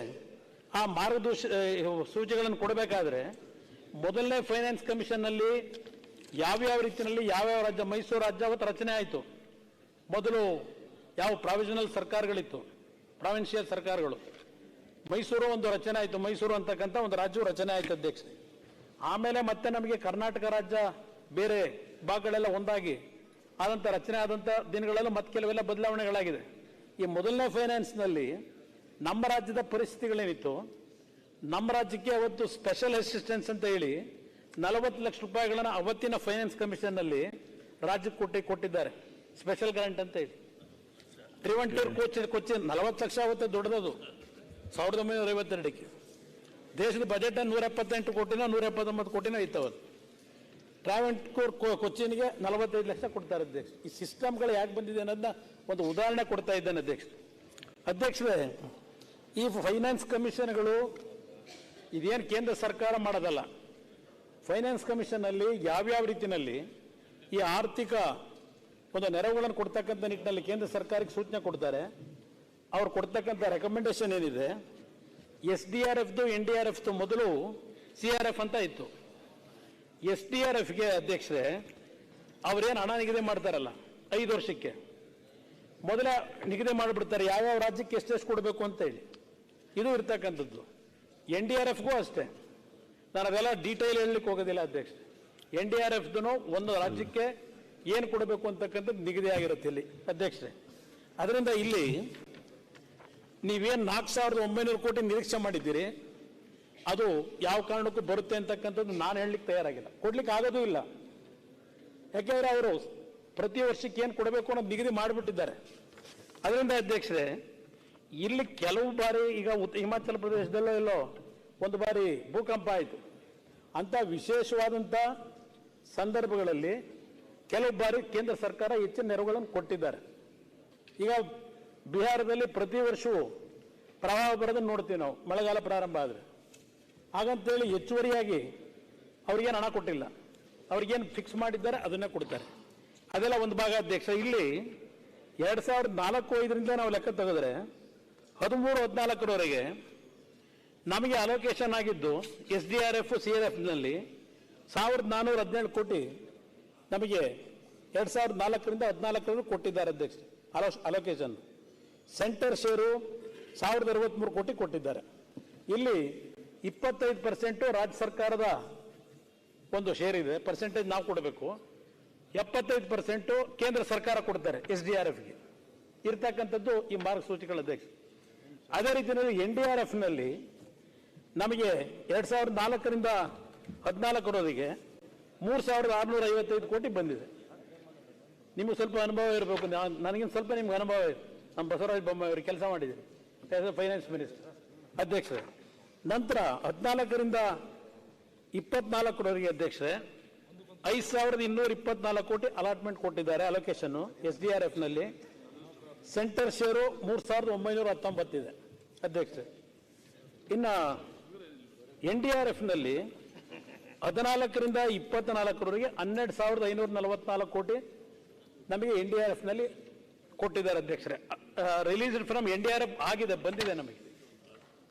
ಆ ಮಾರ್ಗದರ್ಶ ಸೂಚಿಗಳನ್ನು ಕೊಡಬೇಕಾದ್ರೆ ಮೊದಲನೇ ಫೈನಾನ್ಸ್ ಕಮಿಷನ್ನಲ್ಲಿ ಯಾವ್ಯಾವ ರೀತಿಯಲ್ಲಿ ಯಾವ್ಯಾವ ರಾಜ್ಯ, ಮೈಸೂರು ರಾಜ್ಯ ಅವತ್ತು ರಚನೆ ಆಯಿತು. ಮೊದಲು ಯಾವ ಪ್ರಾವಿಷನಲ್ ಸರ್ಕಾರಗಳಿತ್ತು? ಪ್ರಾವಿನ್ಷಿಯಲ್ ಸರ್ಕಾರಗಳು. ಮೈಸೂರು ಒಂದು ರಚನೆ ಆಯಿತು. ಮೈಸೂರು ಅಂತಕ್ಕಂಥ ಒಂದು ರಾಜ್ಯವು ರಚನೆ ಆಯಿತು ಅಧ್ಯಕ್ಷ. ಆಮೇಲೆ ಮತ್ತೆ ನಮಗೆ ಕರ್ನಾಟಕ ರಾಜ್ಯ ಬೇರೆ ಭಾಗಗಳೆಲ್ಲ ಒಂದಾಗಿ ಆದಂಥ ರಚನೆ ಆದಂಥ ದಿನಗಳೆಲ್ಲ ಮತ್ತೆ ಕೆಲವೆಲ್ಲ ಬದಲಾವಣೆಗಳಾಗಿದೆ. ಈ ಮೊದಲನೇ ಫೈನಾನ್ಸ್ನಲ್ಲಿ ನಮ್ಮ ರಾಜ್ಯದ ಪರಿಸ್ಥಿತಿಗಳೇನಿತ್ತು? ನಮ್ಮ ರಾಜ್ಯಕ್ಕೆ ಅವತ್ತು ಸ್ಪೆಷಲ್ ಅಸಿಸ್ಟೆನ್ಸ್ ಅಂತ ಹೇಳಿ ನಲವತ್ತು ಲಕ್ಷ ರೂಪಾಯಿಗಳನ್ನು ಅವತ್ತಿನ ಫೈನಾನ್ಸ್ ಕಮಿಷನ್ನಲ್ಲಿ ರಾಜ್ಯಕ್ಕೆ ಕೊಟ್ಟು ಕೊಟ್ಟಿದ್ದಾರೆ. ಸ್ಪೆಷಲ್ ಗ್ರಾಂಟ್ ಅಂತ ಹೇಳಿ. ಟ್ರಿವಂಟೂರ್ ಕೊಚ್ಚಿ ಕೊಚ್ಚಿ ನಲವತ್ತು ಲಕ್ಷ ಆಗುತ್ತೆ ದೊಡ್ಡದದು. ಸಾವಿರದ ಒಂಬೈನೂರ ಐವತ್ತೆರಡಕ್ಕೆ. ದೇಶದ ಬಜೆಟ್ ನೂರ ಎಪ್ಪತ್ತೆಂಟು ಕೋಟಿನ ನೂರ ಎಪ್ಪತ್ತೊಂಬತ್ತು ಕೋಟಿನ ಐತವದು. ಟ್ರಾವೆಂಟ್ಕೂರ್ ಕೊಚ್ಚಿನ್ಗೆ ನಲವತ್ತೈದು ಲಕ್ಷ ಕೊಡ್ತಾರೆ ಅಧ್ಯಕ್ಷ. ಈ ಸಿಸ್ಟಮ್ಗಳು ಯಾಕೆ ಬಂದಿದೆ ಅನ್ನೋದನ್ನ ಒಂದು ಉದಾಹರಣೆ ಕೊಡ್ತಾ ಇದ್ದಾನೆ ಅಧ್ಯಕ್ಷ. ಅಧ್ಯಕ್ಷರೇ, ಈ ಫೈನಾನ್ಸ್ ಕಮಿಷನ್ಗಳು ಇದೇನು ಕೇಂದ್ರ ಸರ್ಕಾರ ಮಾಡೋದಲ್ಲ. ಫೈನಾನ್ಸ್ ಕಮಿಷನ್ನಲ್ಲಿ ಯಾವ್ಯಾವ ರೀತಿಯಲ್ಲಿ ಈ ಆರ್ಥಿಕ ಒಂದು ನೆರವುಗಳನ್ನು ಕೊಡ್ತಕ್ಕಂಥ ನಿಟ್ಟಿನಲ್ಲಿ ಕೇಂದ್ರ ಸರ್ಕಾರಕ್ಕೆ ಸೂಚನೆ ಕೊಡ್ತಾರೆ. ಅವ್ರು ಕೊಡ್ತಕ್ಕಂಥ ರೆಕಮೆಂಡೇಶನ್ ಏನಿದೆ? ಎಸ್ ಡಿ ಆರ್ ಎಫ್ದು ಎನ್ ಡಿ ಆರ್ ಎಫ್ದು ಮೊದಲು ಸಿ ಆರ್ ಎಫ್ ಅಂತ ಇತ್ತು. ಎಸ್ ಡಿ ಆರ್ ಎಫ್ಗೆ ಅಧ್ಯಕ್ಷರೇ, ಅವ್ರೇನು ಹಣ ನಿಗದಿ ಮಾಡ್ತಾರಲ್ಲ, ಐದು ವರ್ಷಕ್ಕೆ. ಮೊದಲೇ ನಿಗದಿ ಮಾಡಿಬಿಡ್ತಾರೆ, ಯಾವ್ಯಾವ ರಾಜ್ಯಕ್ಕೆ ಎಷ್ಟೆಷ್ಟು ಕೊಡಬೇಕು ಅಂತ ಹೇಳಿ. ಇದು ಇರ್ತಕ್ಕಂಥದ್ದು. ಎನ್ ಡಿ ಆರ್ ಎಫ್ಗೂ ಅಷ್ಟೇ. ನಾನು ಅದೆಲ್ಲ ಡೀಟೇಲ್ ಹೇಳಲಿಕ್ಕೆ ಹೋಗೋದಿಲ್ಲ ಅಧ್ಯಕ್ಷ ಎನ್ ಡಿ ಆರ್ ಎಫ್ದು ಒಂದು ರಾಜ್ಯಕ್ಕೆ ಏನು ಕೊಡಬೇಕು ಅಂತಕ್ಕಂಥದ್ದು ನಿಗದಿ ಆಗಿರುತ್ತೆ ಇಲ್ಲಿ. ಅಧ್ಯಕ್ಷರೇ. ಅದರಿಂದ ಇಲ್ಲಿ ನೀವೇನು ನಾಲ್ಕು ಸಾವಿರದ ಒಂಬೈನೂರು ಕೋಟಿ ನಿರೀಕ್ಷೆ ಮಾಡಿದ್ದೀರಿ ಅದು ಯಾವ ಕಾರಣಕ್ಕೂ ಬರುತ್ತೆ ಅಂತಕ್ಕಂಥದ್ದು ನಾನು ಹೇಳಲಿಕ್ಕೆ ತಯಾರಾಗಿಲ್ಲ. ಕೊಡ್ಲಿಕ್ಕೆ ಆಗೋದೂ ಇಲ್ಲ. ಯಾಕೆಂದ್ರೆ ಅವರು ಪ್ರತಿ ವರ್ಷಕ್ಕೆ ಏನು ಕೊಡಬೇಕು ಅನ್ನೋದು ನಿಗದಿ ಮಾಡಿಬಿಟ್ಟಿದ್ದಾರೆ. ಅದರಿಂದ ಅಧ್ಯಕ್ಷರೇ ಇಲ್ಲಿ ಕೆಲವು ಬಾರಿ ಈಗ ಉತ್- ಹಿಮಾಚಲ ಪ್ರದೇಶದಲ್ಲೋ ಎಲ್ಲೋ ಒಂದು ಬಾರಿ ಭೂಕಂಪ ಆಯಿತು. ಅಂತ ವಿಶೇಷವಾದಂಥ ಸಂದರ್ಭಗಳಲ್ಲಿ ಕೆಲವು ಬಾರಿ ಕೇಂದ್ರ ಸರ್ಕಾರ ಹೆಚ್ಚಿನ ನೆರವುಗಳನ್ನು ಕೊಟ್ಟಿದ್ದಾರೆ. ಈಗ ಬಿಹಾರದಲ್ಲಿ ಪ್ರತಿ ವರ್ಷವೂ ಪ್ರವಾಹ ಬರೋದನ್ನು ನೋಡ್ತೀವಿ ನಾವು, ಮಳೆಗಾಲ ಪ್ರಾರಂಭ ಆದರೆ. ಹಾಗಂತೇಳಿ ಹೆಚ್ಚುವರಿಯಾಗಿ ಅವ್ರಿಗೇನು ಹಣ ಕೊಟ್ಟಿಲ್ಲ. ಅವ್ರಿಗೇನು ಫಿಕ್ಸ್ ಮಾಡಿದ್ದಾರೆ, ಅದನ್ನೇ ಕೊಡ್ತಾರೆ. ಅದೆಲ್ಲ ಒಂದು ಭಾಗ ಅಧ್ಯಕ್ಷ, ಇಲ್ಲಿ ಎರಡು ಸಾವಿರದ ನಾಲ್ಕು ಐದರಿಂದ ನಾವು ಲೆಕ್ಕ ತೆಗೆದ್ರೆ ಹದಿಮೂರು, ಹದಿನಾಲ್ಕರವರೆಗೆ ನಮಗೆ ಅಲೋಕೇಶನ್ ಆಗಿದ್ದು S D R F, C R ಎಫ್ನಲ್ಲಿ ಸಾವಿರದ ನಾನ್ನೂರ ಹದಿನೇಳು ಕೋಟಿ ನಮಗೆ ಎರಡು ಸಾವಿರದ ನಾಲ್ಕರಿಂದ ಹದಿನಾಲ್ಕರವರೆಗೂ ಕೊಟ್ಟಿದ್ದಾರೆ ಅಧ್ಯಕ್ಷ ಅಲೋ ಅಲೋಕೇಶನ್ ಸೆಂಟರ್ ಶೇರು ಸಾವಿರದ ಅರವತ್ತ್ಮೂರು ಕೋಟಿ ಕೊಟ್ಟಿದ್ದಾರೆ. ಇಲ್ಲಿ ಇಪ್ಪತ್ತೈದು ಪರ್ಸೆಂಟು ರಾಜ್ಯ ಸರ್ಕಾರದ ಒಂದು ಶೇರ್ ಇದೆ ಪರ್ಸೆಂಟೇಜ್ ನಾವು ಕೊಡಬೇಕು. ಎಪ್ಪತ್ತೈದು ಪರ್ಸೆಂಟು ಕೇಂದ್ರ ಸರ್ಕಾರ ಕೊಡ್ತಾರೆ ಎಸ್ ಡಿ ಆರ್ ಎಫ್ಗೆ ಇರ್ತಕ್ಕಂಥದ್ದು ಈ ಮಾರ್ಗಸೂಚಿಗಳ ಅಧ್ಯಕ್ಷ. ಅದೇ ರೀತಿಯಲ್ಲಿ ಎನ್ ಡಿ ಆರ್ ಎಫ್ನಲ್ಲಿ ನಮಗೆ ಎರಡು ಸಾವಿರದ ನಾಲ್ಕರಿಂದ ಹದಿನಾಲ್ಕರವರೆಗೆ ಮೂರು ಸಾವಿರದ ಆರುನೂರ ಐವತ್ತೈದು ಕೋಟಿ ಬಂದಿದೆ. ನಿಮಗೆ ಸ್ವಲ್ಪ ಅನುಭವ ಇರಬೇಕು. ನನಗಿಂತ ಸ್ವಲ್ಪ ನಿಮ್ಗೆ ಅನುಭವ ಇದೆ ನಮ್ಮ ಬಸವರಾಜ ಬೊಮ್ಮಾಯಿ ಅವರು ಕೆಲಸ ಮಾಡಿದ್ದೀರಿ. ಫೈನಾನ್ಸ್ ಮಿನಿಸ್ಟರ್ ಅಧ್ಯಕ್ಷರೇ. ನಂತರ ಹದಿನಾಲ್ಕರಿಂದ ಇಪ್ಪತ್ನಾಲ್ಕರವರೆಗೆ ಅಧ್ಯಕ್ಷರೇ, ಐದು ಸಾವಿರದ ಇನ್ನೂರ ಇಪ್ಪತ್ನಾಲ್ಕು ಕೋಟಿ ಅಲಾಟ್ಮೆಂಟ್ ಕೊಟ್ಟಿದ್ದಾರೆ ಅಲೋಕೇಶನ್ನು ಎಸ್ ಡಿ ಆರ್ ಎಫ್ನಲ್ಲಿ ಸೆಂಟರ್ ಶೇರು ಮೂರು ಸಾವಿರದ ಒಂಬೈನೂರ ಹತ್ತೊಂಬತ್ತಿದೆ. ಅಧ್ಯಕ್ಷರೇ. ಇನ್ನು ಎನ್ ಡಿ ಆರ್ ಎಫ್ನಲ್ಲಿ ಹದಿನಾಲ್ಕರಿಂದ ಇಪ್ಪತ್ನಾಲ್ಕರವರೆಗೆ ಹನ್ನೆರಡು ಸಾವಿರದ ಐನೂರ ನಲವತ್ನಾಲ್ಕು ಕೋಟಿ ನಮಗೆ ಎನ್ ಡಿ ಆರ್ ಎಫ್ನಲ್ಲಿ ಕೊಟ್ಟಿದ್ದಾರೆ ಅಧ್ಯಕ್ಷರೇ. Released from N D R F ಆಗಿದೆ, ಬಂದಿದೆ ನಮಗೆ.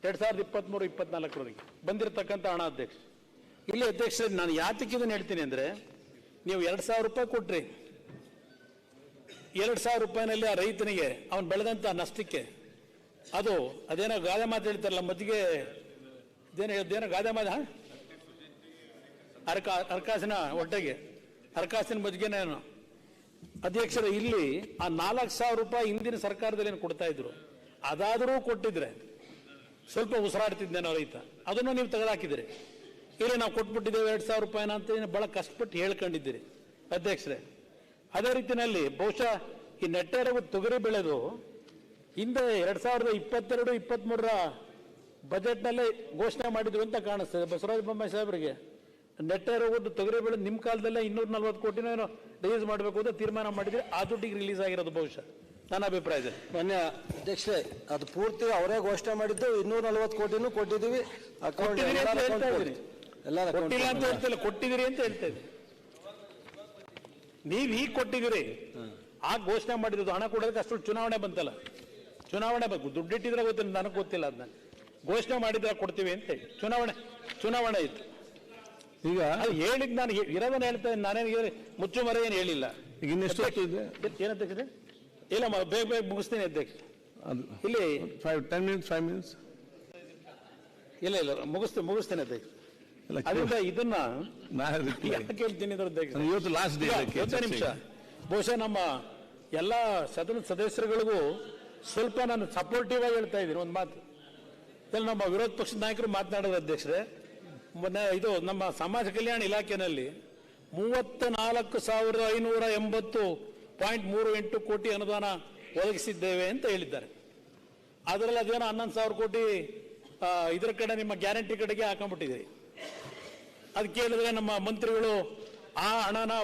ಎರಡು ಸಾವಿರದ ಇಪ್ಪತ್ತ್ಮೂರು ಇಪ್ಪತ್ನಾಲ್ಕರವರೆಗೆ ಬಂದಿರತಕ್ಕಂಥ ಹಣ ಅಧ್ಯಕ್ಷ. ಇಲ್ಲಿ ಅಧ್ಯಕ್ಷರೇ, ನಾನು ಯಾತಕ್ಕೆ ಇದನ್ನು ಹೇಳ್ತೀನಿ ಅಂದರೆ, ನೀವು ಎರಡು ಸಾವಿರ ರೂಪಾಯಿ ಕೊಟ್ರಿ. ಎರಡು ಸಾವಿರ ರೂಪಾಯಿನಲ್ಲಿ ಆ ರೈತನಿಗೆ ಅವನು ಬೆಳೆದಂಥ ನಷ್ಟಕ್ಕೆ ಅದು ಅದೇನೋ ಗಾದೆ ಮಾತು ಹೇಳ್ತಾರಲ್ಲ ಮಜ್ಜಿಗೆ, ಇದೇನೋ ಇದೇನೋ ಗಾದೆ ಮಾತು? ಅರ್ಕ ಅರ್ಕಾಸಿನ ಹೊಟ್ಟೆಗೆ ಅರ್ಕಾಸಿನ ಮಜ್ಜಿಗೆನೇನು ಅಧ್ಯಕ್ಷರ ಇಲ್ಲಿ ಆ ನಾಲ್ಕು ಸಾವಿರ ರೂಪಾಯಿ ಹಿಂದಿನ ಸರ್ಕಾರದಲ್ಲಿ ಏನು ಕೊಡ್ತಾ ಇದ್ರು? ಅದಾದರೂ ಕೊಟ್ಟಿದ್ರೆ ಸ್ವಲ್ಪ ಉಸಿರಾಡ್ತಿದ್ದೇನೋ ರೈತ, ಅದನ್ನು ನೀವು ತೆಗೆದಾಕಿದಿರಿ ಇಲ್ಲಿ ನಾವು ಕೊಟ್ಬಿಟ್ಟಿದ್ದೇವೆ ಎರಡು ಸಾವಿರ ರೂಪಾಯಿನ ಅಂತ ಭಾಳ ಕಷ್ಟಪಟ್ಟು ಹೇಳ್ಕೊಂಡಿದ್ದೀರಿ. ಅಧ್ಯಕ್ಷರೇ, ಅದೇ ರೀತಿಯಲ್ಲಿ ಬಹುಶಃ ಈ ನೆಟ್ಟೆರಗು ತೊಗರಿ ಬೆಳೆದು ಹಿಂದೆ ಎರಡು ಸಾವಿರದ ಇಪ್ಪತ್ತೆರಡು ಇಪ್ಪತ್ತ್ಮೂರರ ಬಜೆಟ್ನಲ್ಲೇ ಘೋಷಣೆ ಮಾಡಿದ್ರು ಅಂತ ಕಾಣಿಸ್ತದೆ. ಬಸವರಾಜ ಬೊಮ್ಮಾಯಿ ಸಾಹೇಬರಿಗೆ. ನೆಟ್ಟೆ ಇರೋದು ತೊಗರಿ ಬೆಳೆ ನಿಮ್ಮ ಕಾಲದಲ್ಲೇ ಇನ್ನೂರ ನಲ್ವತ್ತು ಕೋಟಿನೋ ಏನೋ ರಿಲೀಸ್ ಮಾಡಬೇಕು ಅಂತ ತೀರ್ಮಾನ ಮಾಡಿದ್ರೆ ಆ ದುಡ್ಡಿಗೆ ರಿಲೀಸ್ ಆಗಿರೋದು ಬಹುಶಃ ನನ್ನ ಅಭಿಪ್ರಾಯ ಇದೆ. ಮಾನ್ಯ ಅಧ್ಯಕ್ಷರೇ ಅದು ಪೂರ್ತಿ ಅವರೇ ಘೋಷಣೆ ಮಾಡಿದ್ದು ಇನ್ನೂರ ನಲವತ್ತು ಕೋಟಿನೂ ಕೊಟ್ಟಿದ್ದೀವಿ. ಎಲ್ಲರ ಕೊಟ್ಟಿಲ್ಲ ಅಂತ ಹೇಳ್ತಿಲ್ಲ ಕೊಟ್ಟಿದ್ದೀರಿ ಅಂತ ಹೇಳ್ತಾ ನೀವು ಈಗ ಕೊಟ್ಟಿದ್ದೀರಿ. ಆ ಘೋಷಣೆ ಮಾಡಿದ್ದು ಹಣ ಕೊಡೋದಕ್ಕೆ ಅಷ್ಟು ಚುನಾವಣೆ ಬಂತಲ್ಲ. ಚುನಾವಣೆ ಬೇಕು ದುಡ್ಡಿಟ್ಟಿದ್ರೆ ಗೊತ್ತಿಲ್ಲ ನನಗೆ ಗೊತ್ತಿಲ್ಲ ಅದನ್ನ ಘೋಷಣೆ ಮಾಡಿದ್ರೆ ಕೊಡ್ತೀವಿ ಅಂತ ಹೇಳಿ. ಚುನಾವಣೆ ಚುನಾವಣೆ ಇತ್ತು ಈಗ ಅದು ಹೇಳಿದ್ ನಾನು ಇರೋದನ್ನ ಹೇಳ್ತಾ ಇದ್ದೀನಿ. ನಾನೇನು ಹೇಳಿ ಮುಚ್ಚು ಮರೆ ಏನು ಹೇಳಿಲ್ಲ. ಈಗ ಇನ್ನೆಷ್ಟು ಇದೆ? ಏನ್ ಇಲ್ಲ ಬೇಗ ಬೇಗ ಮುಗಿಸ್ತೀನಿ ಅಧ್ಯಕ್ಷ. ಅದು ಇಲ್ಲಿ five ten minutes five minutes ಇಲ್ಲ ಇಲ್ಲ ಮುಗಿಸ್ತೇನೆ ಮುಗಿಸ್ತೇನೆ ಅಧ್ಯಕ್ಷ. ಅದರಿಂದ ಇದನ್ನ. ಯಾಕೆ ಹೇಳ್ತೀನಿ ಇವತ್ತು ಲಾಸ್ಟ್ ಡೇ ನಿಮಿಷ. ಬಹುಶಃ ನಮ್ಮ ಎಲ್ಲ ಸದನ ಸದಸ್ಯರುಗಳಿಗೂ ಸ್ವಲ್ಪ ನಾನು ಸಪೋರ್ಟಿವ್ ಆಗಿ ಹೇಳ್ತಾ ಇದ್ದೀನಿ ಒಂದು ಮಾತು. ನಮ್ಮ ವಿರೋಧ ಪಕ್ಷದ ನಾಯಕರು ಮಾತನಾಡೋದು ಅಧ್ಯಕ್ಷರೇ. ಇದು ನಮ್ಮ ಸಮಾಜ ಕಲ್ಯಾಣ ಇಲಾಖೆಯಲ್ಲಿ ಮೂವತ್ತ ನಾಲ್ಕು ಸಾವಿರದ ಐನೂರ ಎಂಬತ್ತು ಪಾಯಿಂಟ್ ಮೂರು ಎಂಟು ಕೋಟಿ ಅನುದಾನ ಒದಗಿಸಿದ್ದೇವೆ ಅಂತ ಹೇಳಿದ್ದಾರೆ. ಅದರಲ್ಲಿ ಅದೇನೋ ಹನ್ನೊಂದು ಸಾವಿರ ಕೋಟಿ ಇದರ ಕಡೆ ನಿಮ್ಮ ಗ್ಯಾರಂಟಿ ಕಡೆಗೆ ಹಾಕೊಂಡ್ಬಿಟ್ಟಿದ್ದೀರಿ. ಅದು ಕೇಳಿದ್ರೆ ನಮ್ಮ ಮಂತ್ರಿಗಳು ಆ ಹಣನ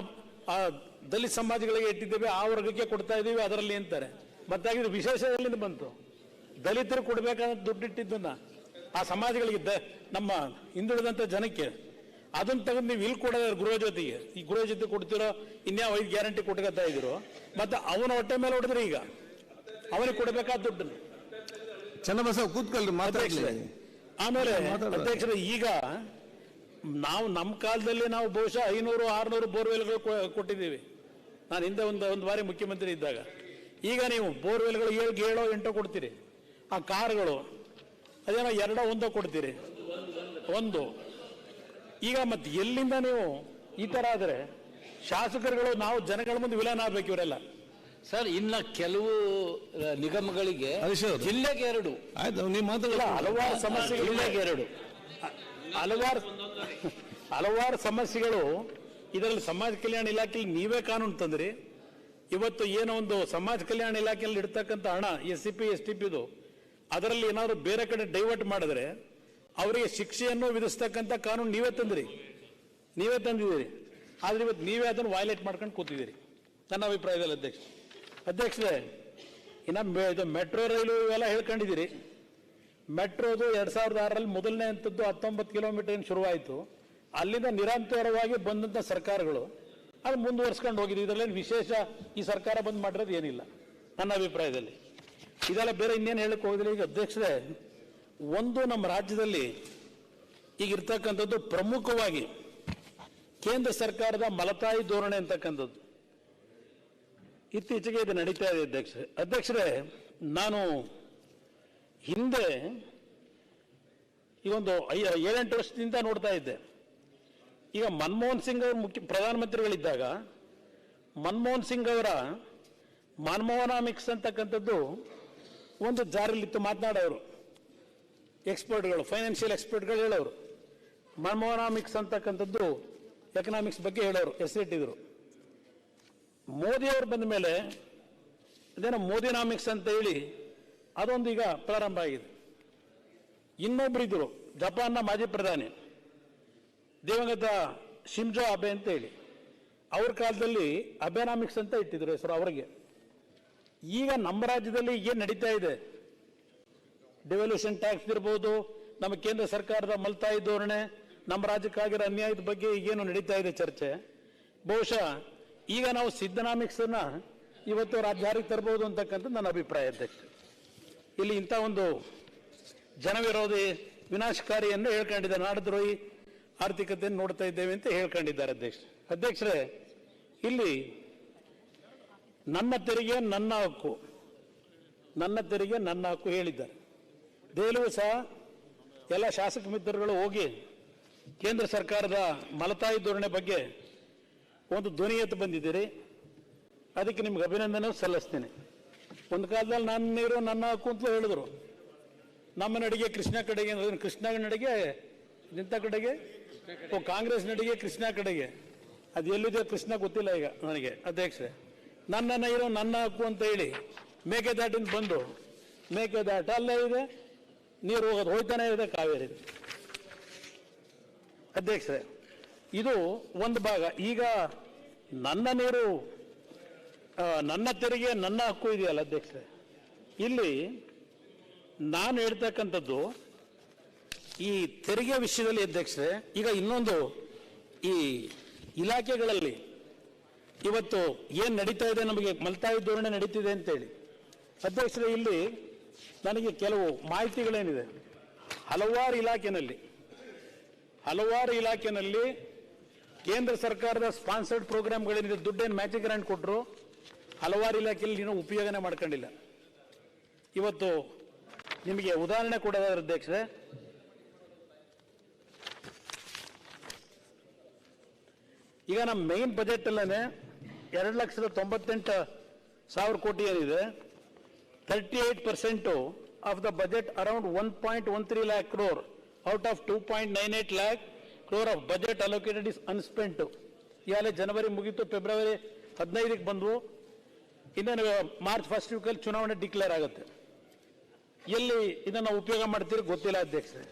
ದಲಿತ ಸಮಾಜಗಳಿಗೆ ಇಟ್ಟಿದ್ದೇವೆ, ಆ ವರ್ಗಕ್ಕೆ ಕೊಡ್ತಾ ಇದ್ದೀವಿ, ಅದರಲ್ಲಿ ಅಂತಾರೆ. ಮತ್ತೆ ಇದು ವಿಶೇಷ ಎಲ್ಲಿಂದ ಬಂತು? ದಲಿತರು ಕೊಡ್ಬೇಕಾದ ದುಡ್ಡಿಟ್ಟಿದ್ದನ್ನ. ಆ ಸಮಾಜಗಳಿಗಿದ್ದ ನಮ್ಮ ಹಿಂದುಳಿದಂಥ ಜನಕ್ಕೆ ಅದನ್ನು ತಗೊಂಡು ನೀವು ಇಲ್ಲಿ ಕೊಡೋದ ಗೃಹ ಜೊತೆಗೆ ಈ ಗೃಹ ಜೊತೆ ಕೊಡ್ತಿರೋ ಇನ್ಯಾವ ಐದು ಗ್ಯಾರಂಟಿ ಕೊಟ್ಕೊತಾ ಇದ್ರು. ಮತ್ತೆ ಅವನ ಹೊಟ್ಟೆ ಮೇಲೆ ಹೊಡೆದ್ರಿ ಈಗ. ಅವನಿಗೆ ಕೊಡಬೇಕಾದ ದುಡ್ಡನ್ನು. ಚನ್ನಬಸವ ಕೂತ್ಕಲ್ರಿ ಮಾತಾಡ್ಲಿ. ಆಮೇಲೆ ಅಧ್ಯಕ್ಷರು ಈಗ ನಾವು ನಮ್ಮ ಕಾಲದಲ್ಲಿ ನಾವು ಬಹುಶಃ ಐನೂರು ಆರುನೂರು ಬೋರ್ವೆಲ್ಗಳು ಕೊಟ್ಟಿದ್ದೀವಿ. ನಾನು ಹಿಂದೆ ಒಂದು ಒಂದು ಬಾರಿ ಮುಖ್ಯಮಂತ್ರಿ ಇದ್ದಾಗ. ಈಗ ನೀವು ಬೋರ್ವೆಲ್ಗಳು ಏಳು ಏಳೋ ಎಂಟೋ ಕೊಡ್ತೀರಿ. ಆ ಕಾರ್ಗಳು ಅದೇನೋ ಎರಡೋ ಒಂದೋ ಕೊಡ್ತೀರಿ? ಒಂದು. ಈಗ ಮತ್ತೆ ಎಲ್ಲಿಂದ ನೀವು ಈ ಥರ ಆದರೆ ಶಾಸಕರುಗಳು ನಾವು ಜನಗಳ ಮುಂದೆ ವಿಲನ್ ಆಗ್ಬೇಕು ಇವರೆಲ್ಲ. ಸರ್ ಇನ್ನ ಕೆಲವು ನಿಗಮಗಳಿಗೆ ಜಿಲ್ಲೆಗೆ ಎರಡು. ಹಲವಾರು ಸಮಸ್ಯೆ ಜಿಲ್ಲೆಗೆ ಎರಡು. ಹಲವಾರು ಹಲವಾರು ಸಮಸ್ಯೆಗಳು ಇದರಲ್ಲಿ ಸಮಾಜ ಕಲ್ಯಾಣ ಇಲಾಖೆಯಲ್ಲಿ ನೀವೇ ಕಾನೂನು ತಂದ್ರಿ. ಇವತ್ತು ಏನೋ ಒಂದು ಸಮಾಜ ಕಲ್ಯಾಣ ಇಲಾಖೆಯಲ್ಲಿ ಇಡ್ತಕ್ಕಂಥ ಹಣ S C P S T ಪಿದು ಅದರಲ್ಲಿ ಏನಾದರೂ ಬೇರೆ ಕಡೆ ಡೈವರ್ಟ್ ಮಾಡಿದ್ರೆ ಅವರಿಗೆ ಶಿಕ್ಷೆಯನ್ನು ವಿಧಿಸ್ತಕ್ಕಂಥ ಕಾನೂನು ನೀವೇ ತಂದಿರಿ. ನೀವೇ ತಂದಿದ್ದೀರಿ. ಆದರೆ ಇವತ್ತು ನೀವೇ ಅದನ್ನು ವೈಲೇಟ್ ಮಾಡ್ಕೊಂಡು ಕೂತಿದ್ದೀರಿ. ನನ್ನ ಅಭಿಪ್ರಾಯದಲ್ಲಿ ಅಧ್ಯಕ್ಷ. ಅಧ್ಯಕ್ಷರೇ, ಇನ್ನು ಇದು ಮೆಟ್ರೋ ರೈಲು ಇವೆಲ್ಲ ಹೇಳ್ಕೊಂಡಿದ್ದೀರಿ. ಮೆಟ್ರೋದು ಎರಡು ಸಾವಿರದ ಆರರಲ್ಲಿ ಮೊದಲನೇ ಹಂತದ್ದು ಹತ್ತೊಂಬತ್ತು ಕಿಲೋಮೀಟರ್ ಏನು ಶುರುವಾಯಿತು. ಅಲ್ಲಿಂದ ನಿರಂತರವಾಗಿ ಬಂದಂಥ ಸರ್ಕಾರಗಳು ಅದು ಮುಂದುವರ್ಸ್ಕೊಂಡು ಹೋಗಿದೆ. ಇದರಲ್ಲಿ ವಿಶೇಷ ಈ ಸರ್ಕಾರ ಬಂದ್ ಮಾಡಿರೋದು ಏನಿಲ್ಲ. ನನ್ನ ಅಭಿಪ್ರಾಯದಲ್ಲಿ. ಇದೆಲ್ಲ ಬೇರೆ ಇನ್ನೇನು ಹೇಳಕ್ಕೆ ಹೋಗಿದ್ರೆ ಈಗ ಅಧ್ಯಕ್ಷರೇ, ಒಂದು ನಮ್ಮ ರಾಜ್ಯದಲ್ಲಿ ಈಗ ಇರ್ತಕ್ಕಂಥದ್ದು ಪ್ರಮುಖವಾಗಿ ಕೇಂದ್ರ ಸರ್ಕಾರದ ಮಲತಾಯಿ ಧೋರಣೆ ಅಂತಕ್ಕಂಥದ್ದು. ಇತ್ತೀಚೆಗೆ ಇದು ನಡೀತಾ ಇದೆ ಅಧ್ಯಕ್ಷರೇ. ಅಧ್ಯಕ್ಷರೇ, ನಾನು ಹಿಂದೆ ಈ ಒಂದು ಏಳೆಂಟು ವರ್ಷದಿಂದ ನೋಡ್ತಾ ಇದ್ದೆ. ಈಗ ಮನಮೋಹನ್ ಸಿಂಗ್ ಅವರು ಮುಖ್ಯ, ಪ್ರಧಾನಮಂತ್ರಿಗಳಿದ್ದಾಗ ಮನಮೋಹನ್ ಸಿಂಗ್ ಅವರ ಮನಮೋಹನಾಮಿಕ್ಸ್ ಅಂತಕ್ಕಂಥದ್ದು ಒಂದು ಜಾರಿಲಿತ್ತು ಮಾತನಾಡೋರು. ಎಕ್ಸ್ಪರ್ಟ್ಗಳು ಫೈನಾನ್ಷಿಯಲ್ ಎಕ್ಸ್ಪರ್ಟ್ಗಳು ಹೇಳೋರು. ಮನಮೋಹನಾಮಿಕ್ಸ್ ಅಂತಕ್ಕಂಥದ್ದು ಎಕನಾಮಿಕ್ಸ್ ಬಗ್ಗೆ ಹೇಳೋರು, ಹೆಸರಿಟ್ಟಿದ್ರು. ಮೋದಿಯವರು ಬಂದ ಮೇಲೆ ಅದೇನೋ ಮೋದಿನಾಮಿಕ್ಸ್ ಅಂತ ಹೇಳಿ ಅದೊಂದು ಈಗ ಪ್ರಾರಂಭ ಆಗಿದೆ. ಇನ್ನೊಬ್ರು ಇದ್ರು ಜಪಾನ್ನ ಮಾಜಿ ಪ್ರಧಾನಿ, ದಿವಂಗತ ಶಿಮ್ಜೋ ಅಬೆ ಅಂತ ಹೇಳಿ. ಅವ್ರ ಕಾಲದಲ್ಲಿ ಅಬೆನಾಮಿಕ್ಸ್ ಅಂತ ಇಟ್ಟಿದ್ರು ಹೆಸರು ಅವರಿಗೆ. ಈಗ ನಮ್ಮ ರಾಜ್ಯದಲ್ಲಿ ಏನು ನಡೀತಾ ಇದೆ? ಡೆವಲ್ಯೂಷನ್ ಟ್ಯಾಕ್ಸ್ ಇರ್ಬೋದು, ನಮ್ಮ ಕೇಂದ್ರ ಸರ್ಕಾರದ ಮಲ್ತಾಯಿ ಧೋರಣೆ, ನಮ್ಮ ರಾಜ್ಯಕ್ಕಾಗಿರೋ ಅನ್ಯಾಯದ ಬಗ್ಗೆ ಈಗೇನು ನಡೀತಾ ಇದೆ ಚರ್ಚೆ? ಬಹುಶಃ ಈಗ ನಾವು ಸಿದ್ದನಾಮಿಕ್ಸನ್ನು ಇವತ್ತು ರಾಜ್ಯಾರಿಗೆ ತರಬಹುದು ಅಂತಕ್ಕಂಥ ನನ್ನ ಅಭಿಪ್ರಾಯ ಅಧ್ಯಕ್ಷ ಇಲ್ಲಿ ಇಂಥ ಒಂದು ಜನವಿರೋಧಿ ವಿನಾಶಕಾರಿಯನ್ನು ಹೇಳ್ಕೊಂಡಿದ್ದಾರೆ. ನಾಡದ್ರೋಹಿ ಆರ್ಥಿಕತೆಯನ್ನು ನೋಡ್ತಾ ಇದ್ದೇವೆ ಅಂತ ಹೇಳ್ಕೊಂಡಿದ್ದಾರೆ ಅಧ್ಯಕ್ಷ. ಅಧ್ಯಕ್ಷರೇ, ಇಲ್ಲಿ ನನ್ನ ತೆರಿಗೆ ನನ್ನ ಹಕ್ಕು. ನನ್ನ ತೆರಿಗೆ ನನ್ನ ಹಕ್ಕು ಹೇಳಿದ್ದಾರೆ. ದೆಹಲಿಯೂ ಸಹ ಎಲ್ಲ ಶಾಸಕ ಮಿತ್ರರುಗಳು ಹೋಗಿ ಕೇಂದ್ರ ಸರ್ಕಾರದ ಮಲತಾಯಿ ಧೋರಣೆ ಬಗ್ಗೆ ಒಂದು ಧ್ವನಿ ಎತ್ತು ಬಂದಿದ್ದೀರಿ. ಅದಕ್ಕೆ ನಿಮ್ಗೆ ಅಭಿನಂದನೆ, ಸಲ್ಲಿಸ್ತೀನಿ. ಒಂದು ಕಾಲದಲ್ಲಿ ನನ್ನ ನೀರು ನನ್ನ ಹಕ್ಕು ಅಂತಲೂ ಹೇಳಿದ್ರು. ನಮ್ಮ ನಡಿಗೆ ಕೃಷ್ಣ ಕಡೆಗೆ ಕೃಷ್ಣ ನಡಿಗೆ ನಿಂತ ಕಡೆಗೆ? ಕಾಂಗ್ರೆಸ್ ನಡಿಗೆ ಕೃಷ್ಣ ಕಡೆಗೆ. ಅದು ಎಲ್ಲಿದೆ ಕೃಷ್ಣ ಗೊತ್ತಿಲ್ಲ ಈಗ ನನಗೆ, ಅಧ್ಯಕ್ಷರೇ. ನನ್ನ ಇರೋ ನನ್ನ ಹಕ್ಕು ಅಂತ ಹೇಳಿ ಮೇಕೆದಾಟಿಂದ ಬಂದು ಮೇಕೆದಾಟ ಅಲ್ಲೇ ಇದೆ, ನೀರು ಹೋಗೋದು, ಹೋಯ್ತಾನೆ ಇದೆ, ಕಾವೇರಿ ಅಧ್ಯಕ್ಷರೇ, ಇದು ಒಂದು ಭಾಗ. ಈಗ ನನ್ನ ನೀರು ನನ್ನ ತೆರಿಗೆ, ನನ್ನ ಹಕ್ಕು ಇದೆಯಲ್ಲ ಅಧ್ಯಕ್ಷರೇ? ಇಲ್ಲಿ ನಾನು ಹೇಳ್ತಕ್ಕಂಥದ್ದು, ಈ ತೆರಿಗೆ ವಿಷಯದಲ್ಲಿ ಅಧ್ಯಕ್ಷರೇ, ಈಗ ಇನ್ನೊಂದು ಈ ಇಲಾಖೆಗಳಲ್ಲಿ ಇವತ್ತು ಏನು ನಡೀತಾ ಇದೆ ನಮಗೆ ಮಲ್ತಾಯಿ ಧೋರಣೆ ನಡೀತಿದೆ ಅಂತೇಳಿ. ಅಧ್ಯಕ್ಷರೇ, ಇಲ್ಲಿ ನನಗೆ ಕೆಲವು ಮಾಹಿತಿಗಳೇನಿದೆ. ಹಲವಾರು ಇಲಾಖೆನಲ್ಲಿ ಹಲವಾರು ಇಲಾಖೆನಲ್ಲಿ ಕೇಂದ್ರ ಸರ್ಕಾರದ ಸ್ಪಾನ್ಸರ್ಡ್ ಪ್ರೋಗ್ರಾಮ್ಗಳೇನಿದೆ, ದುಡ್ಡೇನು ಮ್ಯಾಚಿಂಗ್ ಗ್ರಾಂಟ್ ಕೊಟ್ಟರು ಹಲವಾರು ಇಲಾಖೆಯಲ್ಲಿ ನೀನು ಉಪಯೋಗನೆ ಮಾಡ್ಕೊಂಡಿಲ್ಲ. ಇವತ್ತು ನಿಮಗೆ ಉದಾಹರಣೆ ಕೊಡೋದಾದ್ರೆ ಅಧ್ಯಕ್ಷರೇ, ಈಗ ನಮ್ಮ ಮೇನ್ ಬಜೆಟ್ ಅಲ್ಲೇ ಎರಡು ಲಕ್ಷದ ತೊಂಬತ್ತೆಂಟು ಸಾವಿರ ಕೋಟಿ ಏನಿದೆ? Thirty eight percent of the budget around one point one three lakh crore out of two point nine eight lakh crore of budget allocated is unspent ಈಗಾಗಲೇ ಜನವರಿ ಮುಗೀತು, ಫೆಬ್ರವರಿ ಹದಿನೈದಕ್ಕೆ ಬಂದವು. ಇನ್ನೇನು, ಮಾರ್ಚ್ ಫಸ್ಟ್ ವೀಕಲ್ಲಿ ಚುನಾವಣೆ ಡಿಕ್ಲೇರ್ ಆಗುತ್ತೆ. ಎಲ್ಲಿ ಇದನ್ನು ಉಪಯೋಗ ಮಾಡ್ತೀರಿ ಗೊತ್ತಿಲ್ಲ ಅಧ್ಯಕ್ಷರೇ.